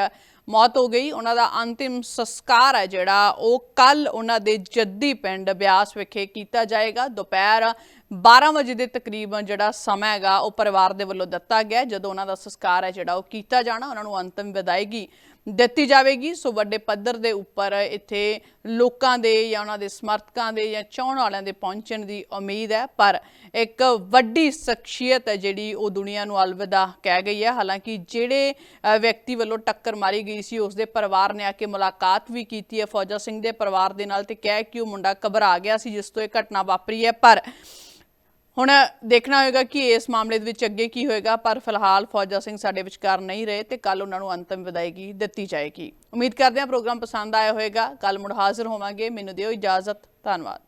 ਮੌਤ ਹੋ ਗਈ। ਉਹਨਾਂ ਦਾ ਅੰਤਿਮ ਸੰਸਕਾਰ ਹੈ ਜਿਹੜਾ ਉਹ ਕੱਲ ਉਹਨਾਂ ਦੇ ਜੱਦੀ ਪਿੰਡ ਬਿਆਸ ਵਿਖੇ ਕੀਤਾ ਜਾਏਗਾ। ਦੁਪਹਿਰ 12 ਵਜੇ ਦੇ ਤਕਰੀਬਨ ਜਿਹੜਾ ਸਮਾਂ ਹੈਗਾ, ਉਹ ਪਰਿਵਾਰ ਦੇ ਵੱਲੋਂ ਦਿੱਤਾ ਗਿਆ ਜਦੋਂ ਉਹਨਾਂ ਦਾ ਸੰਸਕਾਰ ਹੈ ਜਿਹੜਾ, ਉਹ ਕੀਤਾ ਜਾਣਾ, ਉਹਨਾਂ ਨੂੰ ਅੰਤਿਮ ਵਿਦਾਇਗੀ ਦਿੱਤੀ ਜਾਵੇਗੀ। ਸੋ ਵੱਡੇ ਪੱਧਰ ਦੇ ਉੱਪਰ ਇੱਥੇ ਲੋਕਾਂ ਦੇ ਜਾਂ ਉਹਨਾਂ ਦੇ ਸਮਰਥਕਾਂ ਦੇ ਜਾਂ ਚਾਹਣ ਵਾਲਿਆਂ ਦੇ ਪਹੁੰਚਣ ਦੀ ਉਮੀਦ ਹੈ। ਪਰ ਇੱਕ ਵੱਡੀ ਸ਼ਖਸੀਅਤ ਹੈ ਜਿਹੜੀ ਉਹ ਦੁਨੀਆ ਨੂੰ ਅਲਵਿਦਾ ਕਹਿ ਗਈ ਹੈ। ਹਾਲਾਂਕਿ ਜਿਹੜੇ ਵਿਅਕਤੀ ਵੱਲੋਂ ਟੱਕਰ ਮਾਰੀ ਗਈ ਸੀ ਉਸ ਦੇ ਪਰਿਵਾਰ ਨੇ ਆ ਕੇ ਮੁਲਾਕਾਤ ਵੀ ਕੀਤੀ ਹੈ। ਫੌਜਾ ਸਿੰਘ ਦੇ ਪਰਿਵਾਰ ਦੇ ਨਾਲ ਤੇ ਕਿਹਾ ਕਿ ਉਹ ਮੁੰਡਾ ਘਬਰਾ ਗਿਆ ਸੀ, ਜਿਸ ਤੋਂ ਇਹ ਘਟਨਾ ਵਾਪਰੀ ਹੈ। ਪਰ ਹੁਣ ਦੇਖਣਾ ਹੋਏਗਾ ਕਿ ਇਸ ਮਾਮਲੇ ਦੇ ਵਿੱਚ ਅੱਗੇ ਕੀ ਹੋਏਗਾ, ਪਰ ਫਿਲਹਾਲ ਫੌਜਾ ਸਿੰਘ ਸਾਡੇ ਵਿਚਕਾਰ ਨਹੀਂ ਰਹੇ ਤੇ ਕੱਲ ਉਹਨਾਂ ਨੂੰ ਅੰਤਿਮ ਵਿਦਾਇਗੀ ਦਿੱਤੀ ਜਾਏਗੀ। ਉਮੀਦ ਕਰਦੇ ਹਾਂ ਪ੍ਰੋਗਰਾਮ ਪਸੰਦ ਆਇਆ ਹੋਵੇਗਾ ਕੱਲ ਮੁੜ ਹਾਜ਼ਰ ਹੋਵਾਂਗੇ। ਮੈਨੂੰ ਦਿਓ ਇਜਾਜ਼ਤ। ਧੰਨਵਾਦ।